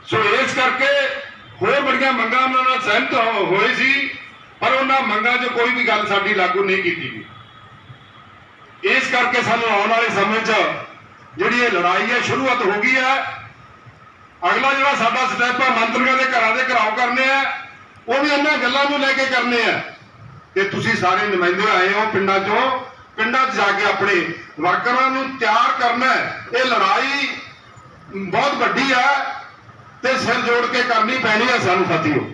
E: ਸੋ ਇਸ ਕਰਕੇ ਹੋਰ ਬੜੀਆਂ ਮੰਗਾਂ ਉਹਨਾਂ ਨਾਲ ਸਹਿਮਤ ਹੋਏ ਸੀ, ਪਰ ਉਹਨਾਂ ਮੰਗਾਂ 'ਚ ਕੋਈ ਵੀ ਗੱਲ ਸਾਡੀ ਲਾਗੂ ਨਹੀਂ ਕੀਤੀ ਗਈ। ਇਸ ਕਰਕੇ ਸਾਨੂੰ ਆਉਣ ਵਾਲੇ ਸਮੇਂ 'ਚ ਜਿਹੜੀ ਇਹ ਲੜਾਈ ਹੈ, ਸ਼ੁਰੂਆਤ ਹੋ ਗਈ ਹੈ। ਅਗਲਾ ਜਿਹੜਾ ਸਾਡਾ ਸਟੈਪ ਹੈ, ਮੰਤਰੀਆਂ ਦੇ ਘਰਾਂ ਦੇ ਘਰਾਓ ਕਰਨੇ ਆ ਉਹ ਵੀ ਇਹਨਾਂ ਗੱਲਾਂ ਨੂੰ ਲੈ ਕੇ ਕਰਨੇ ਆ ਕਿ ਤੁਸੀਂ ਸਾਰੇ ਨੁਮਾਇੰਦੇ ਆਏ ਹੋ ਪਿੰਡਾਂ 'ਚੋਂ। ਪਿੰਡਾਂ 'ਚ ਜਾ ਕੇ ਆਪਣੇ ਵਰਕਰਾਂ ਨੂੰ ਤਿਆਰ ਕਰਨਾ ਇਹ ਲੜਾਈ ਬਹੁਤ ਵੱਡੀ ਹੈ ਤੇ ਸਿਰ ਜੋੜ ਕੇ ਕਰਨੀ ਪੈਣੀ ਹੈ ਸਾਨੂੰ ਸਾਥੀਓ।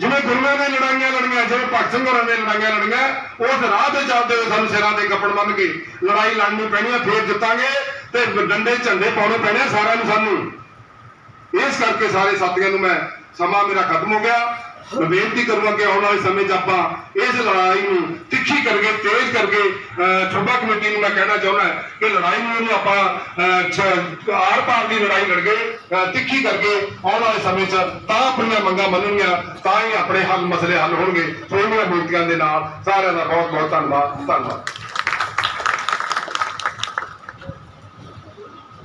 E: ਜਿਵੇਂ ਗੁਰੂਆਂ ਨੇ ਲੜਾਈਆਂ ਲੜੀਆਂ, ਜਿਵੇਂ ਭਗਤ ਸਿੰਘ ਹੋਰਾਂ ਨੇ ਲੜਾਈਆਂ ਲੜੀਆਂ, ਉਸ ਰਾਹ ਤੇ ਚੱਲਦੇ ਹੋਏ ਸਾਨੂੰ ਸਿਰਾਂ ਦੇ ਕੱਪੜ ਬੰਨ ਕੇ ਲੜਾਈ ਲੜਨੀ ਪੈਣੀ ਹੈ ਫੇਰ ਜਿੱਤਾਂਗੇ ਤੇ ਡੰਡੇ ਝੰਡੇ ਪਾਉਣੇ ਪੈਣੇ ਆ ਸਾਰਿਆਂ ਨੂੰ ਸਾਨੂੰ। ਇਸ ਕਰਕੇ ਸਾਰੇ ਸਾਥੀਆਂ ਨੂੰ ਮੈਂ ਸਮਾਂ ਮੇਰਾ ਖਤਮ ਹੋ ਗਿਆ। ਮੈਂ ਬੇਨਤੀ ਕਰੂੰਗਾ ਕਿ ਆਉਣ ਵਾਲੇ ਸਮੇਂ 'ਚ ਆਪਾਂ ਇਸ ਲੜਾਈ ਨੂੰ ਤਿੱਖੀ ਕਰਕੇ ਤੇਜ਼ ਕਰਕੇ ਅਹ, ਕਮੇਟੀ ਨੂੰ ਮੈਂ ਕਹਿਣਾ ਚਾਹੁੰਦਾ ਕਿ ਲੜਾਈ ਨੂੰ ਆਪਾਂ ਆਰ ਪਾਰ ਦੀ ਲੜਾਈ ਲੜ ਗਏ ਤਿੱਖੀ ਕਰਕੇ ਆਉਣ ਵਾਲੇ ਸਮੇਂ 'ਚ ਤਾਂ ਆਪਣੀਆਂ ਮੰਗਾਂ ਮੰਨਣਗੀਆਂ ਤਾਂ ਹੀ ਆਪਣੇ ਹੱਲ ਮਸਲੇ ਹੱਲ ਹੋਣਗੇ। ਸੋ ਬੇਨਤੀਆਂ ਦੇ ਨਾਲ ਸਾਰਿਆਂ ਦਾ ਬਹੁਤ ਬਹੁਤ ਧੰਨਵਾਦ ਧੰਨਵਾਦ।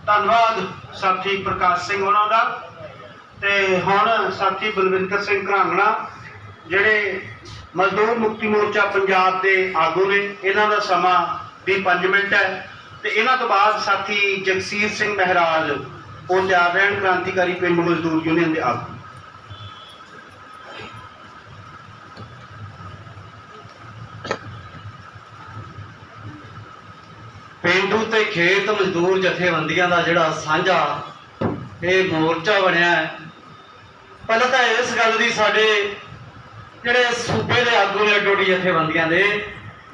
B: ਧੰਨਵਾਦ ਸਾਥੀ ਪ੍ਰਕਾਸ਼ ਸਿੰਘ ਉਹਨਾਂ ਦਾ। ਤੇ ਹੁਣ ਸਾਥੀ ਬਲਵਿੰਦਰ ਸਿੰਘ ਘਰਾਂਗਣਾ, ਜਿਹੜੇ ਮਜ਼ਦੂਰ ਮੁਕਤੀ ਮੋਰਚਾ ਪੰਜਾਬ ਦੇ ਆਗੂ ਨੇ, ਇਹਨਾਂ ਦਾ ਸਮਾਂ ਵੀ 5 ਮਿੰਟ ਹੈ ਤੇ ਇਹਨਾਂ ਤੋਂ ਬਾਅਦ ਸਾਥੀ ਜਗਸੀਰ ਸਿੰਘ ਮਹਿਰਾਜ, ਉਹ ਤਿਆਰ ਕ੍ਰਾਂਤੀਕਾਰੀ ਪਿੰਡ ਮਜ਼ਦੂਰ ਯੂਨੀਅਨ ਦੇ ਆਗੂ।
F: ਪੇਂਡੂ ਤੇ ਖੇਤ ਮਜ਼ਦੂਰ ਜਥੇਬੰਦੀਆਂ ਦਾ ਜਿਹੜਾ ਸਾਂਝਾ ਇਹ ਮੋਰਚਾ ਬਣਿਆ ਹੈ ਪਹਿਲਾਂ ਤਾਂ ਇਸ ਗੱਲ ਦੀ ਸਾਡੇ ਜਿਹੜੇ ਸੂਬੇ ਦੇ ਆਗੂ ਨੇ ਡੋਡੀ ਜਥੇਬੰਦੀਆਂ ਦੇ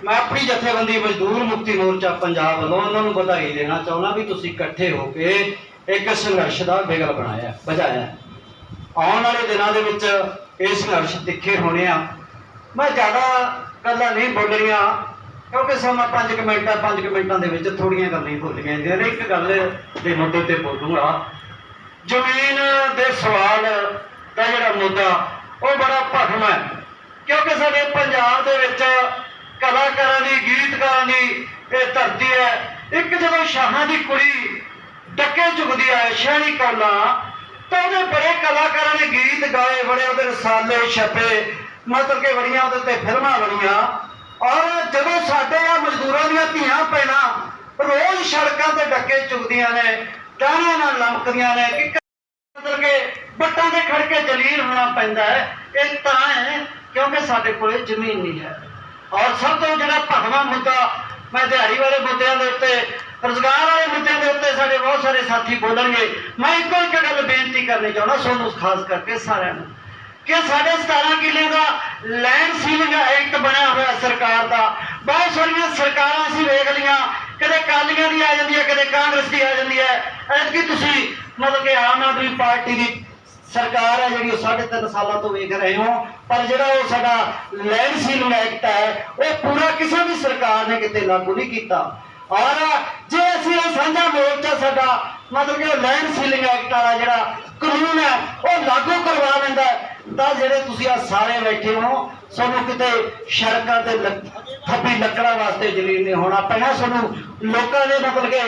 F: ਮੈਂ ਆਪਣੀ ਜਥੇਬੰਦੀ ਮਜ਼ਦੂਰ ਮੁਕਤੀ ਮੋਰਚਾ ਪੰਜਾਬ ਵੱਲੋਂ ਉਹਨਾਂ ਨੂੰ ਵਧਾਈ ਦੇਣਾ ਚਾਹੁੰਦਾ ਵੀ ਤੁਸੀਂ ਇਕੱਠੇ ਹੋ ਕੇ ਇੱਕ ਸੰਘਰਸ਼ ਦਾ ਬਿਗਲ ਬਣਾਇਆ ਵਜਾਇਆ ਆਉਣ ਵਾਲੇ ਦਿਨਾਂ ਦੇ ਵਿੱਚ ਇਹ ਸੰਘਰਸ਼ ਤਿੱਖੇ ਹੋਣੇ ਆ। ਮੈਂ ਜ਼ਿਆਦਾ ਗੱਲਾਂ ਨਹੀਂ ਬੋਲਣੀਆਂ, ਕਿਉਂਕਿ ਸਮਾਂ 5 ਮਿੰਟਾਂ 5 ਮਿੰਟਾਂ ਦੇ ਵਿੱਚ ਥੋੜੀਆਂ ਗੱਲਾਂ ਹੀ ਬੋਲੀਆਂ ਜਾਂਦੀਆਂ ਨੇ। ਇੱਕ ਗੱਲ ਦੇ ਮੁੱਦੇ ਤੇ ਬੋਲੂੰਗਾ। ਜ਼ਮੀਨ ਦੇ ਸਵਾਲ ਦਾ ਜਿਹੜਾ ਮੁੱਦਾ, ਉਹ ਬੜਾ ਭਖਮ ਹੈ। ਕਿਉਂਕਿ ਸਾਡੇ ਪੰਜਾਬ ਦੇ ਵਿੱਚ ਕਲਾਕਾਰਾਂ ਦੀ, ਗੀਤਕਾਰਾਂ ਦੀ ਇਹ ਧਰਤੀ ਹੈ। ਇੱਕ ਜਦੋਂ ਸ਼ਾਹਾਂ ਦੀ ਕੁੜੀ ਡੱਕੇ ਚੁਗਦੀ ਹੈ, ਸ਼ਹਿਰੀ ਕੌਲਾ ਤਾਂ ਉਹਦੇ ਬੜੇ ਕਲਾਕਾਰਾਂ ਨੇ ਗੀਤ ਗਾਏ, ਬੜੇ ਉਹਦੇ ਰਸਾਲੇ ਛਪੇ, ਮਤਲਬ ਕਿ ਬੜੀਆਂ ਉਹਦੇ ਤੇ ਫਿਲਮਾਂ ਬਣੀਆਂ। ਔਰ ਜਦੋਂ ਸਾਡੇ ਆ ਮਜ਼ਦੂਰਾਂ ਦੀਆਂ ਧੀਆਂ ਪੈਣਾ ਰੋਜ਼ ਸੜਕਾਂ ਤੇ ਡੱਕੇ ਚੁਗਦੀਆਂ ਨੇ ਟਾਹਣੀਆਂ ਨਾਲ ਲਮਕਦੀਆਂ ਨੇ ਕਿ ਮਤਲਬ ਕਿ ਬੱਟਾਂ ਦੇ ਖੜ ਕੇ ਜਲੀਲ ਹੋਣਾ ਪੈਂਦਾ ਹੈ। ਇਹ ਤਾਂ ਹੈ ਕਿਉਂਕਿ ਸਾਡੇ ਕੋਲੇ ਜ਼ਮੀਨ ਨਹੀਂ ਹੈ। ਔਰ ਸਭ ਤੋਂ ਜਿਹੜਾ ਭਗਵਾ ਮੁੱਦਾ ਮੈਂ ਦਿਹਾੜੀ ਵਾਲੇ ਮੁੱਦਿਆਂ ਦੇ ਉੱਤੇ, ਰੁਜ਼ਗਾਰ ਵਾਲੇ ਮੁੱਦਿਆਂ ਦੇ ਉੱਤੇ ਸਾਡੇ ਬਹੁਤ ਸਾਰੇ ਸਾਥੀ ਬੋਲਣਗੇ, ਮੈਂ ਇੱਕੋ ਇੱਕ ਗੱਲ ਬੇਨਤੀ ਕਰਨੀ ਚਾਹੁੰਦਾ ਸੋਨੂੰ, ਖਾਸ ਕਰਕੇ ਸਾਰਿਆਂ ਨੂੰ, ਕਿ ਸਾਡੇ 17 ਕਿੱਲੇ ਦਾ ਲੈਂਡ ਸੀਲਿੰਗ ਐਕਟ ਬਣਿਆ ਹੋਇਆ ਸਰਕਾਰ ਦਾ। ਬਹੁਤ ਸਾਰੀਆਂ ਸਰਕਾਰਾਂ ਅਸੀਂ ਵੇਖ ਲਈਆਂ, ਕਦੇ ਕਾਲੀਆਂ ਦੀ ਆ ਜਾਂਦੀ ਹੈ, ਕਦੇ ਕਾਂਗਰਸ ਦੀ ਆ ਜਾਂਦੀ ਹੈ। ਐਤਕੀ ਤੁਸੀਂ ਮਤਲਬ ਕਿ ਆਮ ਆਦਮੀ ਪਾਰਟੀ ਦੀ ਸਰਕਾਰ ਹੈ ਜਿਹੜੀ ਉਹ ਸਾਢੇ ਤਿੰਨ ਸਾਲਾਂ ਤੋਂ ਵੇਖ ਰਹੇ ਹੋ। ਪਰ ਜਿਹੜਾ ਉਹ ਸਾਡਾ ਲੈਂਡ ਸੀਲਿੰਗ ਐਕਟ ਹੈ, ਉਹ ਪੂਰਾ ਕਿਸੇ ਵੀ ਸਰਕਾਰ ਨੇ ਕਿਤੇ ਲਾਗੂ ਨਹੀਂ ਕੀਤਾ। ਔਰ ਜੇ ਅਸੀਂ ਇਹ ਸਾਂਝਾ ਮੋਰਚਾ ਸਾਡਾ, ਮਤਲਬ ਕਿ ਲੈਂਡ ਸੀਲਿੰਗ ਐਕਟ ਵਾਲਾ ਜਿਹੜਾ ਕਾਨੂੰਨ ਹੈ, ਉਹ ਲਾਗੂ ਕਰਵਾ ਲੈਂਦਾ ਤਾਂ ਜਿਹੜੇ ਤੁਸੀਂ ਆ ਸਾਰੇ ਬੈਠੇ ਹੋ ਤੁਹਾਨੂੰ ਕਿਤੇ ਸੜਕਾਂ ਤੇ ਲੱਕ- ਲੱਕੜਾਂ ਵਾਸਤੇ ਜ਼ਮੀਨ ਨਹੀਂ ਹੋਣਾ ਪੈਣਾ ਤੁਹਾਨੂੰ ਲੋਕਾਂ ਦੇ ਮਤਲਬ ਕਿ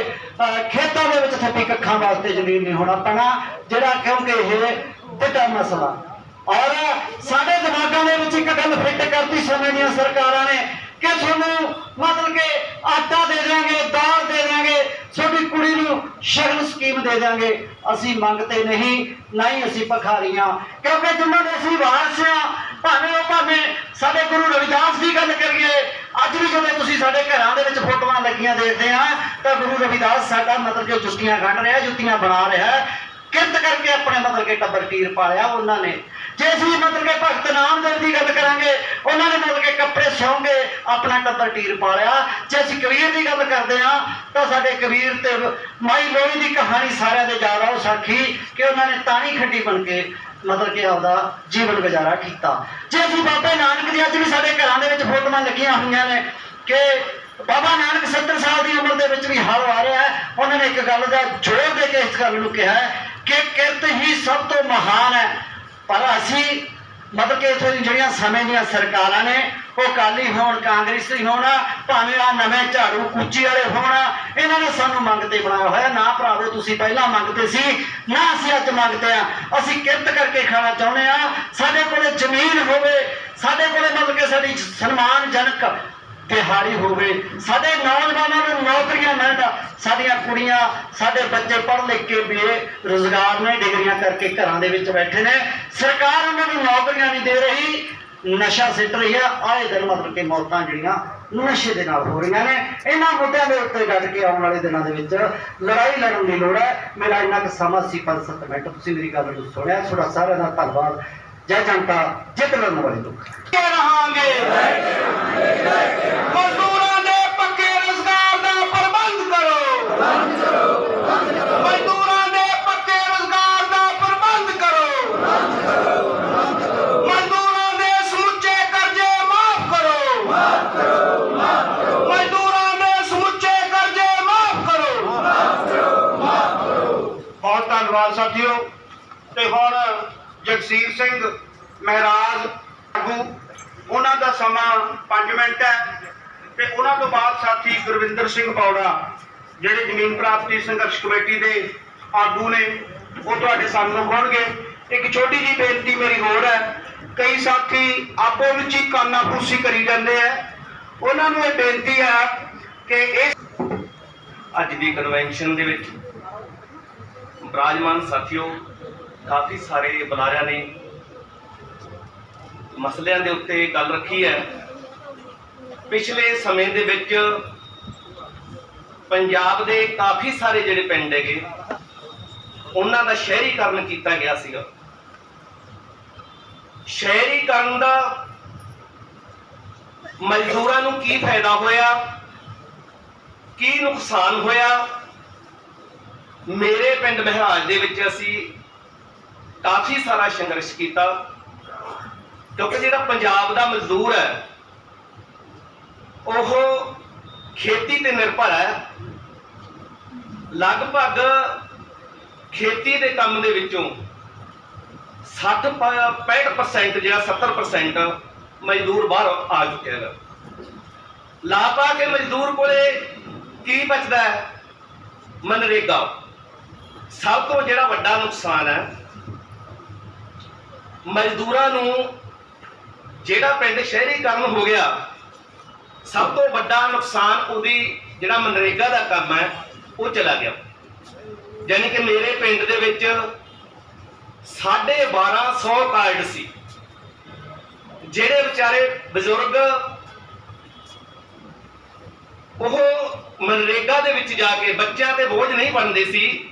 F: ਖੇਤਾਂ ਦੇ ਵਿੱਚ ਥੱਪੀ ਕੱਖਾਂ ਵਾਸਤੇ ਜ਼ਮੀਨ ਨਹੀਂ ਹੋਣਾ ਪੈਣਾ, ਜਿਹੜਾ ਕਿਉਂਕਿ ਇਹ ਵੱਡਾ ਮਸਲਾ। ਔਰ ਸਾਡੇ ਦਿਮਾਗਾਂ ਦੇ ਵਿੱਚ ਇੱਕ ਗੱਲ ਫਿੱਟ ਕਰਤੀ ਸਮੇਂ ਦੀਆਂ ਸਰਕਾਰਾਂ ਨੇ ਕਿ ਤੁਹਾਨੂੰ ਮਤਲਬ ਕਿ ਆਟਾ ਦੇ ਦਿਆਂਗੇ, ਦਾਲ ਦੇ ਦਿਆਂਗੇ ਤੁਹਾਡੀ ਕੁੜੀ ਨੂੰ ਸ਼ਗਨ ਸਕੀਮ ਦੇ ਦਿਆਂਗੇ। ਅਸੀਂ ਮੰਗਤੇ ਨਹੀਂ, ਨਾ ਹੀ ਅਸੀਂ ਭਖਾਰੀਆਂ। ਕਿਉਂਕਿ ਜਿਨ੍ਹਾਂ ਦੇ ਅਸੀਂ ਵਾਰਸ ਆ ਭਾਵੇਂ ਉਹ ਭਾਵੇਂ ਸਾਡੇ ਗੁਰੂ ਰਵਿਦਾਸ ਦੀ ਗੱਲ ਕਰੀਏ, ਅੱਜ ਵੀ ਜਦੋਂ ਤੁਸੀਂ ਸਾਡੇ ਘਰਾਂ ਦੇ ਵਿੱਚ ਫੋਟੋਆਂ ਲੱਗੀਆਂ ਦੇਖਦੇ ਆ, ਤਾਂ ਗੁਰੂ ਰਵਿਦਾਸ ਸਾਡਾ ਮਤਲਬ ਕਿ ਜੁੱਤੀਆਂ ਕੱਢ ਰਿਹਾ, ਜੁੱਤੀਆਂ ਬਣਾ ਰਿਹਾ ਕਿਰਤ ਕਰਕੇ ਆਪਣੇ ਮਤਲਬ ਕਿ ਟੱਬਰ ਟੀਰ ਪਾਲਿਆ ਉਹਨਾਂ ਨੇ। ਜੇ ਅਸੀਂ ਮਤਲਬ ਕਿ ਭਗਤ ਨਾਮਦੇਵ ਦੀ ਗੱਲ ਕਰਾਂਗੇ, ਉਹਨਾਂ ਨੇ ਮਤਲਬ ਕਿ ਕੱਪੜੇ ਸਿਉਂਗੇ, ਆਪਣਾ ਟੱਬਰ ਟੀਰ ਪਾਲਿਆ। ਜੇ ਅਸੀਂ ਕਬੀਰ ਦੀ ਗੱਲ ਕਰਦੇ ਹਾਂ, ਤਾਂ ਸਾਡੇ ਕਬੀਰ ਤੇ ਮਾਈ ਲੋਹੜੀ ਦੀ ਕਹਾਣੀ ਸਾਰਿਆਂ ਦੇ ਯਾਦ ਆਓ ਸਾਖੀ, ਕਿ ਉਹਨਾਂ ਨੇ ਤਾਣੀ ਖੱਡੀ ਬਣ ਕੇ ਮਤਲਬ ਕਿ ਆਪਦਾ ਜੀਵਨ ਗੁਜ਼ਾਰਾ ਕੀਤਾ। ਜੇ ਅਸੀਂ ਬਾਬੇ ਨਾਨਕ ਦੀ ਅੱਜ ਵੀ ਸਾਡੇ ਘਰਾਂ ਦੇ ਵਿੱਚ ਫੋਟੋਆਂ ਲੱਗੀਆਂ ਹੋਈਆਂ ਨੇ ਕਿ ਬਾਬਾ ਨਾਨਕ 70 ਸਾਲ ਦੀ ਉਮਰ ਦੇ ਵਿੱਚ ਵੀ ਹਲ ਆ ਰਿਹਾ ਉਹਨਾਂ ਨੇ ਇੱਕ ਗੱਲ ਦਾ ਜ਼ੋਰ ਦੇ ਕੇ ਇਸ ਗੱਲ ਨੂੰ ਕਿਹਾ ਕਿ ਕਿਰਤ ਹੀ ਸਭ ਤੋਂ ਮਹਾਨ ਹੈ। ਪਰ ਅਸੀਂ ਮਤਲਬ ਕਿ ਇਥੋਂ ਜਿਹੜੀਆਂ ਸਮੇਂ ਦੀਆਂ ਸਰਕਾਰਾਂ ਨੇ, ਉਹ ਕਾਲੀ ਹੋਣ, ਕਾਂਗਰਸੀ ਹੋਣ, ਭਾਵੇਂ ਆ ਨਵੇਂ ਝਾੜੂ ਕੁੱਚੀ ਵਾਲੇ ਹੋਣ, ਇਹਨਾਂ ਨੇ ਸਾਨੂੰ ਮੰਗਤੇ ਬਣਾਇਆ ਹੋਇਆ। ਨਾ ਭਰਾਵੋ, ਤੁਸੀਂ ਪਹਿਲਾਂ ਮੰਗਦੇ ਸੀ, ਨਾ ਅਸੀਂ ਅੱਜ ਮੰਗਦੇ ਆ ਅਸੀਂ ਕਿਰਤ ਕਰਕੇ ਖਾਣਾ ਚਾਹੁੰਦੇ ਆ ਸਾਡੇ ਕੋਲੇ ਜ਼ਮੀਨ ਹੋਵੇ, ਸਾਡੇ ਕੋਲੇ ਮਤਲਬ ਕਿ ਸਾਡੀ ਸਨਮਾਨਜਨਕ ਦਿਹਾੜੀ ਹੋਵੇ। ਸਾਡੇ ਨੌਜਵਾਨਾਂ ਨੂੰ ਨੌਕਰੀਆਂ ਮਿਲਣ ਸਾਡੀਆਂ ਕੁੜੀਆਂ, ਸਾਡੇ ਬੱਚੇ ਪੜ੍ਹ ਲਿਖ ਕੇ ਵੀ ਰੋਜ਼ਗਾਰ ਨੇ, ਡਿਗਰੀਆਂ ਕਰਕੇ ਘਰਾਂ ਦੇ ਵਿੱਚ ਬੈਠੇ ਨੇ। ਸਰਕਾਰ ਉਹਨਾਂ ਨੂੰ ਨੌਕਰੀਆਂ ਨਹੀਂ ਦੇ ਰਹੀ। ਨਸ਼ਾ ਸਿੱਟ ਰਹੀ ਆ। ਆਏ ਦਿਨ ਮਤਲਬ ਕਿ ਮੌਤਾਂ ਜਿਹੜੀਆਂ ਨਸ਼ੇ ਦੇ ਨਾਲ ਹੋ ਰਹੀਆਂ ਨੇ। ਇਹਨਾਂ ਮੁੱਦਿਆਂ ਦੇ ਉੱਤੇ ਗੱਡ ਕੇ ਆਉਣ ਵਾਲੇ ਦਿਨਾਂ ਦੇ ਵਿੱਚ ਲੜਾਈ ਲੜਨ ਦੀ ਲੋੜ ਹੈ। ਮੇਰਾ ਇੰਨਾ ਕੁ ਸਮਾਂ ਸੀ 5-7 ਮਿੰਟ। ਤੁਸੀਂ ਮੇਰੀ ਗੱਲ ਨੂੰ ਸੁਣਿਆ। ਤੁਹਾਡਾ ਸਾਰਿਆਂ ਦਾ ਧੰਨਵਾਦ। ਜੈ ਜਨਤਾ ਜਿੱਤ ਲੜਨ ਵਾਲੇ ਲੋਕ।
B: ਰਹਾਂਗੇ ਮਜ਼ਦੂਰਾਂ ਦੇ ਪੱਕੇ ਰੁਜ਼ਗਾਰ ਦਾ ਪ੍ਰਬੰਧ ਕਰੋ। ਮਜ਼ਦੂਰਾਂ ਜਗਸੀਰ ਸਿੰਘ, ਮਹਿਰਾਜ ਆਗੂ ਉਹਨਾਂ ਦਾ ਸਮਾਂ 5 ਮਿੰਟ ਹੈ ਤੇ ਉਹਨਾਂ ਤੋਂ ਬਾਅਦ ਸਾਥੀ ਗੁਰਵਿੰਦਰ ਸਿੰਘ ਪੌੜਾ ਜਿਹੜੇ ਜ਼ਮੀਨ ਪ੍ਰਾਪਤੀ ਸੰਘਰਸ਼ ਕਮੇਟੀ ਦੇ ਆਗੂ ਨੇ, ਉਹ ਤੁਹਾਡੇ ਸਾਹਮਣੇ ਹੋਣਗੇ ਇੱਕ ਛੋਟੀ ਜੀ ਬੇਨਤੀ ਮੇਰੀ ਹੋਰ ਹੈ, ਕਈ ਸਾਥੀ ਆਪੋ ਵਿੱਚ ਹੀ ਕਾਨਾਫੂਸੀ ਕਰੀ ਜਾਂਦੇ ਆ। ਉਹਨਾਂ ਨੂੰ ਇਹ ਬੇਨਤੀ ਹੈ ਕਿ ਇਹ
G: ਅੱਜ ਦੀ ਕਨਵੈਨਸ਼ਨ ਦੇ ਵਿੱਚ ਬਰਾਜਮਾਨ ਸਾਥੀਓ ਕਾਫੀ ਸਾਰੇ ਬੁਲਾਰਿਆਂ ਨੇ ਮਸਲਿਆਂ ਦੇ ਉੱਤੇ ਗੱਲ ਰੱਖੀ ਹੈ। ਪਿਛਲੇ ਸਮੇਂ ਦੇ ਵਿੱਚ ਪੰਜਾਬ ਦੇ ਕਾਫੀ ਸਾਰੇ ਜਿਹੜੇ ਪਿੰਡ ਹੈਗੇ, ਉਹਨਾਂ ਦਾ ਸ਼ਹਿਰੀਕਰਨ ਕੀਤਾ ਗਿਆ ਸੀਗਾ। ਸ਼ਹਿਰੀਕਰਨ ਦਾ ਮਜ਼ਦੂਰਾਂ ਨੂੰ ਕੀ ਫਾਇਦਾ ਹੋਇਆ, ਕੀ ਨੁਕਸਾਨ ਹੋਇਆ? ਮੇਰੇ ਪਿੰਡ ਮਹਾਰਾਜ ਦੇ ਵਿੱਚ ਅਸੀਂ ਕਾਫੀ ਸਾਰਾ ਸੰਘਰਸ਼ ਕੀਤਾ। ਕਿਉਂਕਿ ਜਿਹੜਾ ਪੰਜਾਬ ਦਾ ਮਜ਼ਦੂਰ ਹੈ, ਉਹ ਖੇਤੀ ਤੇ ਨਿਰਭਰ ਹੈ। ਲਗਭਗ ਖੇਤੀ ਦੇ ਕੰਮ ਦੇ ਵਿੱਚੋਂ 60 65% ਜਿਹੜਾ 70% ਮਜ਼ਦੂਰ ਬਾਹਰ ਆ ਚੁੱਕਿਆ ਹੈ ਲਾ ਪਾ ਕੇ ਮਜ਼ਦੂਰ ਕੋਲੇ ਕੀ ਬਚਦਾ ਹੈ? ਮਨਰੇਗਾ। ਸਭ ਤੋਂ ਜਿਹੜਾ ਵੱਡਾ ਨੁਕਸਾਨ ਹੈ ਮਜ਼ਦੂਰਾਂ ਨੂੰ ਜਿਹੜਾ ਪਿੰਡ ਸ਼ਹਿਰੀਕਰਨ ਹੋ ਗਿਆ, ਸਭ ਤੋਂ ਵੱਡਾ ਨੁਕਸਾਨ ਉਹਦੀ ਜਿਹੜਾ ਮਨਰੇਗਾ ਦਾ ਕੰਮ ਹੈ, ਉਹ ਚਲਾ ਗਿਆ। ਯਾਨੀ ਕਿ ਮੇਰੇ ਪਿੰਡ ਦੇ ਵਿੱਚ 1250 ਕਾਰਡ ਸੀ, ਜਿਹੜੇ ਵਿਚਾਰੇ ਬਜ਼ੁਰਗ ਉਹ ਮਨਰੇਗਾ ਦੇ ਵਿੱਚ ਜਾ ਕੇ ਬੱਚਿਆਂ ਤੇ ਬੋਝ ਨਹੀਂ ਬਣਦੇ ਸੀ,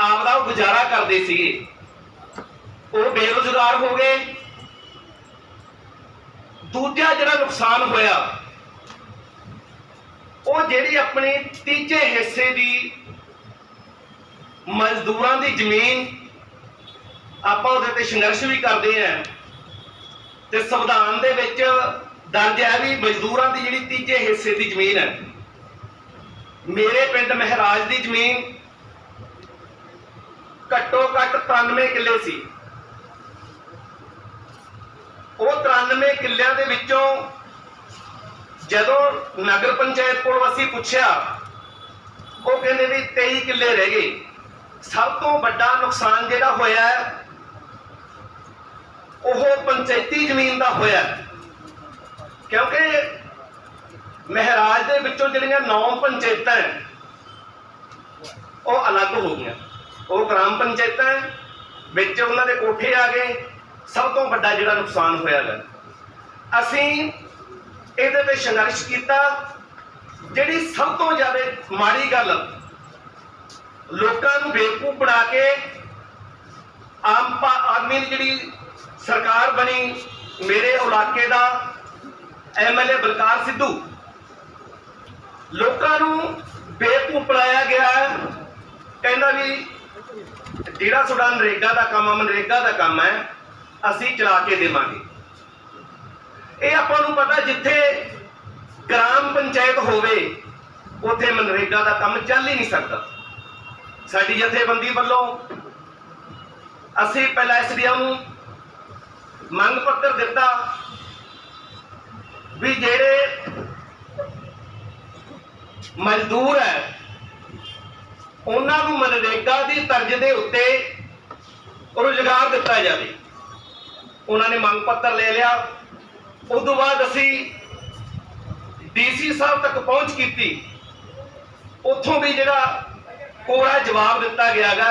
G: ਆਪਦਾ ਉਹ ਗੁਜ਼ਾਰਾ ਕਰਦੇ ਸੀਗੇ। ਉਹ ਬੇਰੁਜ਼ਗਾਰ ਹੋ ਗਏ। ਦੂਜਾ ਜਿਹੜਾ ਨੁਕਸਾਨ ਹੋਇਆ, ਉਹ ਜਿਹੜੀ ਆਪਣੀ ਤੀਜੇ ਹਿੱਸੇ ਦੀ ਮਜ਼ਦੂਰਾਂ ਦੀ ਜ਼ਮੀਨ ਆਪਾਂ ਉਹਦੇ ਤੇ ਸੰਘਰਸ਼ ਵੀ ਕਰਦੇ ਆਂ ਤੇ ਸੰਵਿਧਾਨ ਦੇ ਵਿੱਚ ਦਰਜ ਹੈ ਵੀ ਮਜ਼ਦੂਰਾਂ ਦੀ ਜਿਹੜੀ ਤੀਜੇ ਹਿੱਸੇ ਦੀ ਜ਼ਮੀਨ ਹੈ, ਮੇਰੇ ਪਿੰਡ ਮਹਾਰਾਜ ਦੀ ਜ਼ਮੀਨ ਘੱਟੋ ਘੱਟ 93 ਕਿੱਲੇ ਸੀ। ਉਹ 93 ਕਿੱਲਿਆਂ ਦੇ ਵਿੱਚੋਂ ਜਦੋਂ ਨਗਰ ਪੰਚਾਇਤ ਕੋਲ ਅਸੀਂ ਪੁੱਛਿਆ ਉਹ ਕਹਿੰਦੇ ਵੀ 23 ਕਿੱਲੇ ਰਹਿ ਗਏ। ਸਭ ਤੋਂ ਵੱਡਾ ਨੁਕਸਾਨ ਜਿਹੜਾ ਹੋਇਆ ਹੈ, ਉਹ ਪੰਚਾਇਤੀ ਜ਼ਮੀਨ ਦਾ ਹੋਇਆ ਕਿਉਂਕਿ ਮਹਾਰਾਜ ਦੇ ਵਿੱਚੋਂ ਜਿਹੜੀਆਂ ਨੌ ਪੰਚਾਇਤਾਂ ਉਹ ਅਲੱਗ ਹੋ ਗਈਆਂ। ਉਹ ਗ੍ਰਾਮ ਪੰਚਾਇਤਾਂ ਵਿੱਚ ਉਹਨਾਂ ਦੇ ਕੋਠੇ ਆ ਗਏ ਸਭ ਤੋਂ ਵੱਡਾ ਜਿਹੜਾ ਨੁਕਸਾਨ ਹੋਇਆ ਹੈ ਅਸੀਂ ਇਹਦੇ ਤੇ ਸੰਘਰਸ਼ ਕੀਤਾ। ਜਿਹੜੀ ਸਭ ਤੋਂ ਜ਼ਿਆਦਾ ਮਾੜੀ ਗੱਲ, ਲੋਕਾਂ ਨੂੰ ਬੇਵਕੂਫ ਬਣਾ ਕੇ ਆਮ ਆਦਮੀ ਦੀ ਜਿਹੜੀ ਸਰਕਾਰ ਬਣੀ, ਮੇਰੇ ਇਲਾਕੇ ਦਾ ਐਮਐਲਏ ਬਲਕਾਰ ਸਿੱਧੂ, ਲੋਕਾਂ ਨੂੰ ਬੇਵਕੂਫ ਬਣਾਇਆ ਗਿਆ ਕਹਿੰਦਾ ਵੀ ਜਿਹੜਾ ਤੁਹਾਡਾ ਨਰੇਗਾ ਦਾ ਕੰਮ ਆ, ਮਨਰੇਗਾ ਦਾ ਕੰਮ ਹੈ। ਅਸੀਂ ਚਲਾ ਕੇ ਦੇਵਾਂਗੇ। ਇਹ ਆਪਾਂ ਨੂੰ ਪਤਾ ਜਿੱਥੇ ਗ੍ਰਾਮ ਪੰਚਾਇਤ ਹੋਵੇ, ਉੱਥੇ ਮਨਰੇਗਾ ਦਾ ਕੰਮ ਚੱਲ ਹੀ ਨਹੀਂ ਸਕਦਾ। ਸਾਡੀ ਜਥੇਬੰਦੀ ਵੱਲੋਂ ਅਸੀਂ ਪਹਿਲਾਂ ਐਸਡੀਐਮ ਨੂੰ ਮੰਗ ਪੱਤਰ ਦਿੱਤਾ ਵੀ ਜਿਹੜੇ ਮਜ਼ਦੂਰ ਹੈ, ਉਹਨਾਂ ਨੂੰ ਮਨਰੇਗਾ ਦੀ ਤਰਜ਼ ਦੇ ਉੱਤੇ ਰੁਜ਼ਗਾਰ ਦਿੱਤਾ ਜਾਵੇ। ਉਹਨਾਂ ਨੇ ਮੰਗ ਪੱਤਰ ਲੈ ਲਿਆ। ਉਸ ਤੋਂ ਬਾਅਦ ਅਸੀਂ ਡੀਸੀ ਸਾਹਿਬ ਤੱਕ ਪਹੁੰਚ ਕੀਤੀ। ਉੱਥੋਂ ਵੀ ਜਿਹੜਾ ਕੋਰਾ ਜਵਾਬ ਦਿੱਤਾ ਗਿਆ ਗਾ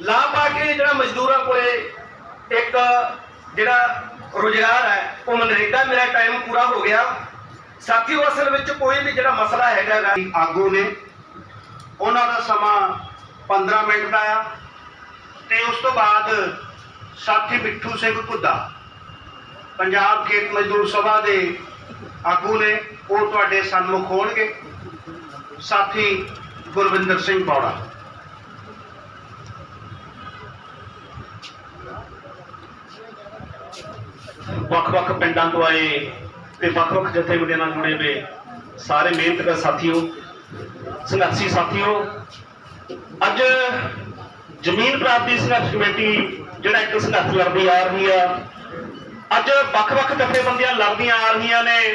G: ਲਾ ਪਾ ਕੇ ਜਿਹੜਾ ਮਜ਼ਦੂਰਾਂ ਕੋਲੇ ਇੱਕ ਜਿਹੜਾ ਰੁਜ਼ਗਾਰ ਹੈ, ਉਹ ਮਨਰੇਗਾ ਮੇਰਾ ਟਾਈਮ ਪੂਰਾ ਹੋ ਗਿਆ। ਸਾਥੀਓ, ਅਸਲ ਵਿੱਚ ਕੋਈ ਵੀ ਜਿਹੜਾ ਮਸਲਾ ਹੈਗਾ
B: ਆਗੂ ਨੇ ਉਹਨਾਂ ਦਾ ਸਮਾਂ 15 ਮਿੰਟ ਦਾ ਆ ਤੇ ਉਸ ਤੋਂ ਬਾਅਦ ਸਾਥੀ ਬਿੱਠੂ ਸਿੰਘ ਘੁੱਦਾ ਪੰਜਾਬ ਖੇਤ ਮਜ਼ਦੂਰ ਸਭਾ ਦੇ ਆਗੂ ਨੇ, ਉਹ ਤੁਹਾਡੇ ਸਨਮੁਖ ਹੋਣਗੇ। ਸਾਥੀ ਗੁਰਵਿੰਦਰ ਸਿੰਘ ਬੌੜਾ।
H: ਵੱਖ-ਵੱਖ ਪਿੰਡਾਂ ਤੋਂ ਆਏ ਤੇ ਵੱਖ-ਵੱਖ ਜਥੇਬੰਦੀਆਂ ਨਾਲ ਜੁੜੇ ਹੋਏ ਸਾਰੇ ਮਿਹਨਤਗਰ ਸਾਥੀਓ, ਸੰਘਰਸ਼ੀ ਸਾਥੀਓ, ਅੱਜ ਜ਼ਮੀਨ ਪ੍ਰਾਪਤੀ ਸੰਘਰਸ਼ ਕਮੇਟੀ ਜਿਹੜਾ ਇੱਕ ਸੰਘਰਸ਼ ਲੜਦੀ ਆ ਰਹੀ ਆ। ਅੱਜ ਵੱਖ-ਵੱਖ ਜਥੇਬੰਦੀਆਂ ਲੜਦੀਆਂ ਆ ਰਹੀਆਂ ਨੇ,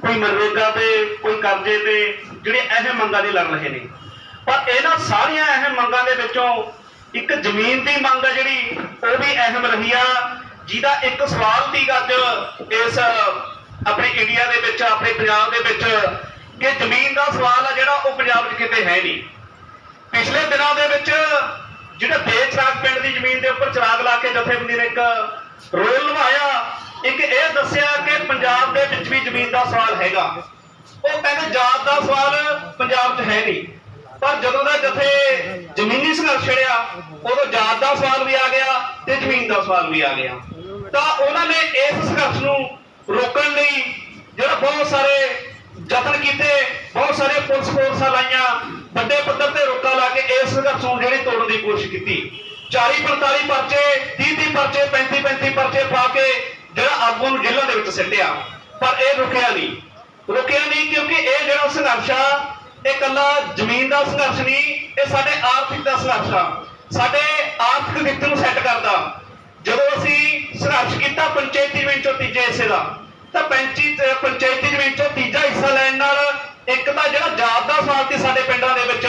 H: ਕੋਈ ਮਨਰੇਗਾ ਤੇ, ਕੋਈ ਕਰਜ਼ੇ ਤੇ, ਜਿਹੜੇ ਅਹਿਮ ਮੰਗਾਂ ਦੇ ਲੜ ਰਹੇ ਨੇ। ਪਰ ਇਹਨਾਂ ਸਾਰੀਆਂ ਅਹਿਮ ਮੰਗਾਂ ਦੇ ਵਿੱਚੋਂ ਇੱਕ ਜ਼ਮੀਨ ਦੀ ਮੰਗ ਆ ਜਿਹੜੀ, ਉਹ ਵੀ ਅਹਿਮ ਰਹੀ ਆ, ਜਿਹਦਾ ਇੱਕ ਸਵਾਲ ਦੀ ਅੱਜ ਇਸ ਆਪਣੇ ਇੰਡੀਆ ਦੇ ਵਿੱਚ, ਆਪਣੇ ਪੰਜਾਬ ਦੇ ਵਿੱਚ, ਕਿ ਜ਼ਮੀਨ ਦਾ ਸਵਾਲ ਆ ਜਿਹੜਾ ਉਹ ਪੰਜਾਬ 'ਚ ਕਿਤੇ ਹੈ ਨਹੀਂ। ਪਿਛਲੇ ਦਿਨਾਂ ਦੇ ਵਿੱਚ ਜਿਹੜਾ ਬੇਚਰਾਗ ਪਿੰਡ ਦੀ ਜ਼ਮੀਨ ਦੇ ਉੱਪਰ ਚਰਾਗ ਲਾ ਕੇ ਜਥੇਬੰਦੀ ਨੇ ਇੱਕ ਰੋਲ ਨਿਭਾਇਆ, ਇੱਕ ਇਹ ਦੱਸਿਆ ਕਿ ਪੰਜਾਬ ਦੇ ਵਿੱਚ ਵੀ ਜ਼ਮੀਨ ਦਾ ਸਵਾਲ ਹੈਗਾ। ਉਹ ਕਹਿੰਦੇ ਜਾਤ ਦਾ ਸਵਾਲ ਪੰਜਾਬ 'ਚ ਹੈ ਨਹੀਂ। ਪਰ ਜਦੋਂ ਦਾ ਜਥੇ ਜ਼ਮੀਨੀ ਸੰਘਰਸ਼ ਛੜਿਆ, ਉਦੋਂ ਜਾਤ ਦਾ ਸਵਾਲ ਵੀ ਆ ਗਿਆ ਤੇ ਜ਼ਮੀਨ ਦਾ ਸਵਾਲ ਵੀ ਆ ਗਿਆ। ਤਾਂ ਉਹਨਾਂ ਨੇ ਇਸ ਸੰਘਰਸ਼ ਨੂੰ ਰੋਕਣ ਲਈ ਜਿਹੜਾ ਬਹੁਤ ਸਾਰੇ ਯਤਨ ਕੀਤੇ, ਬਹੁਤ ਸਾਰੇ ਪੁਲਿਸ ਫੋਰਸਾਂ ਲਾਈਆਂ ਵੱਡੇ ਪੱਧਰ ਤੇ ਰੋਕਾ ਲਾ ਕੇ ਇਸ ਸੰਘਰਸ਼ ਨੂੰ ਜਿਹੜੀ ਤੋੜਨ ਦੀ ਕੋਸ਼ਿਸ਼ ਕੀਤੀ। 40 45 ਪਰਚੇ 30 30 ਪਰਚੇ 35 35 ਪਰਚੇ ਪਾ ਕੇ ਜਿਹੜਾ ਆਗੂ ਨੂੰ ਜੇਲ੍ਹਾਂ ਦੇ ਵਿੱਚ ਸਿੱਟਿਆ। ਪਰ ਇਹ ਰੁਕਿਆ ਨਹੀਂ। ਰੁਕਿਆ ਨਹੀਂ ਕਿਉਂਕਿ ਇਹ ਜਿਹੜਾ ਸੰਘਰਸ਼ ਆ, ਇਹ ਕੱਲਾ ਜ਼ਮੀਨ ਦਾ ਸੰਘਰਸ਼ ਨਹੀਂ, ਇਹ ਸਾਡੇ ਆਰਥਿਕ ਦਾ ਸੰਘਰਸ਼ ਆ। ਸਾਡੇ ਆਰਥਿਕ ਵਿੱਤ ਨੂੰ ਸੈੱਟ ਕਰਦਾ। ਜਦੋਂ ਅਸੀਂ ਸੰਘਰਸ਼ ਕੀਤਾ ਪੰਚਾਇਤੀ ਜ਼ਮੀਨ ਚੋਂ ਤੀਜੇ ਹਿੱਸੇ ਦਾ, ਤਾਂ ਪੰਚੀ ਪੰਚਾਇਤੀ ਜ਼ਮੀਨ ਚੋਂ ਤੀਜਾ ਹਿੱਸਾ ਲੈਣ ਨਾਲ ਇੱਕ ਤਾਂ ਜਿਹੜਾ ਜਾਤ ਦਾ ਸਵਾਲ ਸੀ ਸਾਡੇ ਪਿੰਡਾਂ ਦੇ ਵਿੱਚ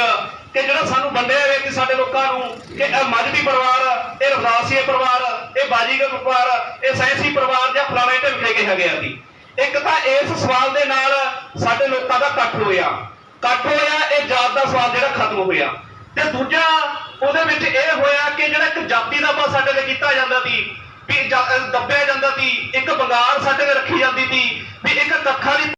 H: ਕਿ ਜਿਹੜਾ ਸਾਨੂੰ ਵੰਡਿਆ ਹੋਇਆ ਕਿ ਸਾਡੇ ਲੋਕਾਂ ਨੂੰ ਕਿ ਇਹ ਮਜਬੀ ਪਰਿਵਾਰ, ਇਹ ਰਵਾਸੀਏ ਪਰਿਵਾਰ, ਇਹ ਬਾਜੀਗਰ ਪਰਿਵਾਰ, ਇਹ ਸੈਂਸੀ ਪਰਿਵਾਰ ਜਾਂ ਫਲਾਣੇ ਢਿਮਕੇ ਕਿਹਾ ਗਿਆ ਸੀ ਇੱਕ ਤਾਂ ਇਸ ਸਵਾਲ ਦੇ ਨਾਲ ਸਾਡੇ ਲੋਕਾਂ ਦਾ ਇਕੱਠ ਹੋਇਆ। ਇਕੱਠ ਹੋਇਆ, ਇਹ ਜਾਤ ਦਾ ਸਵਾਲ ਜਿਹੜਾ ਖਤਮ ਹੋਇਆ। ਤੇ ਦੂਜਾ, ਉਹਦੇ ਵਿੱਚ ਇਹ ਹੋਇਆ ਕਿ ਜਿਹੜਾ ਇੱਕ ਜਾਤੀ ਦਾ ਬਾ ਸਾਡੇ ਤੇ ਕੀਤਾ ਜਾਂਦਾ ਸੀ, ਵੀ ਦੱਬਿਆ ਜਾਂਦਾ ਸੀ, ਇੱਕ ਬੰਗਾਲ ਸਾਡੇ ਤੇ ਰੱਖੀ ਜਾਂਦੀ ਸੀ, ਵੀ ਇੱਕ ਕੱਖਾਂ ਦੀ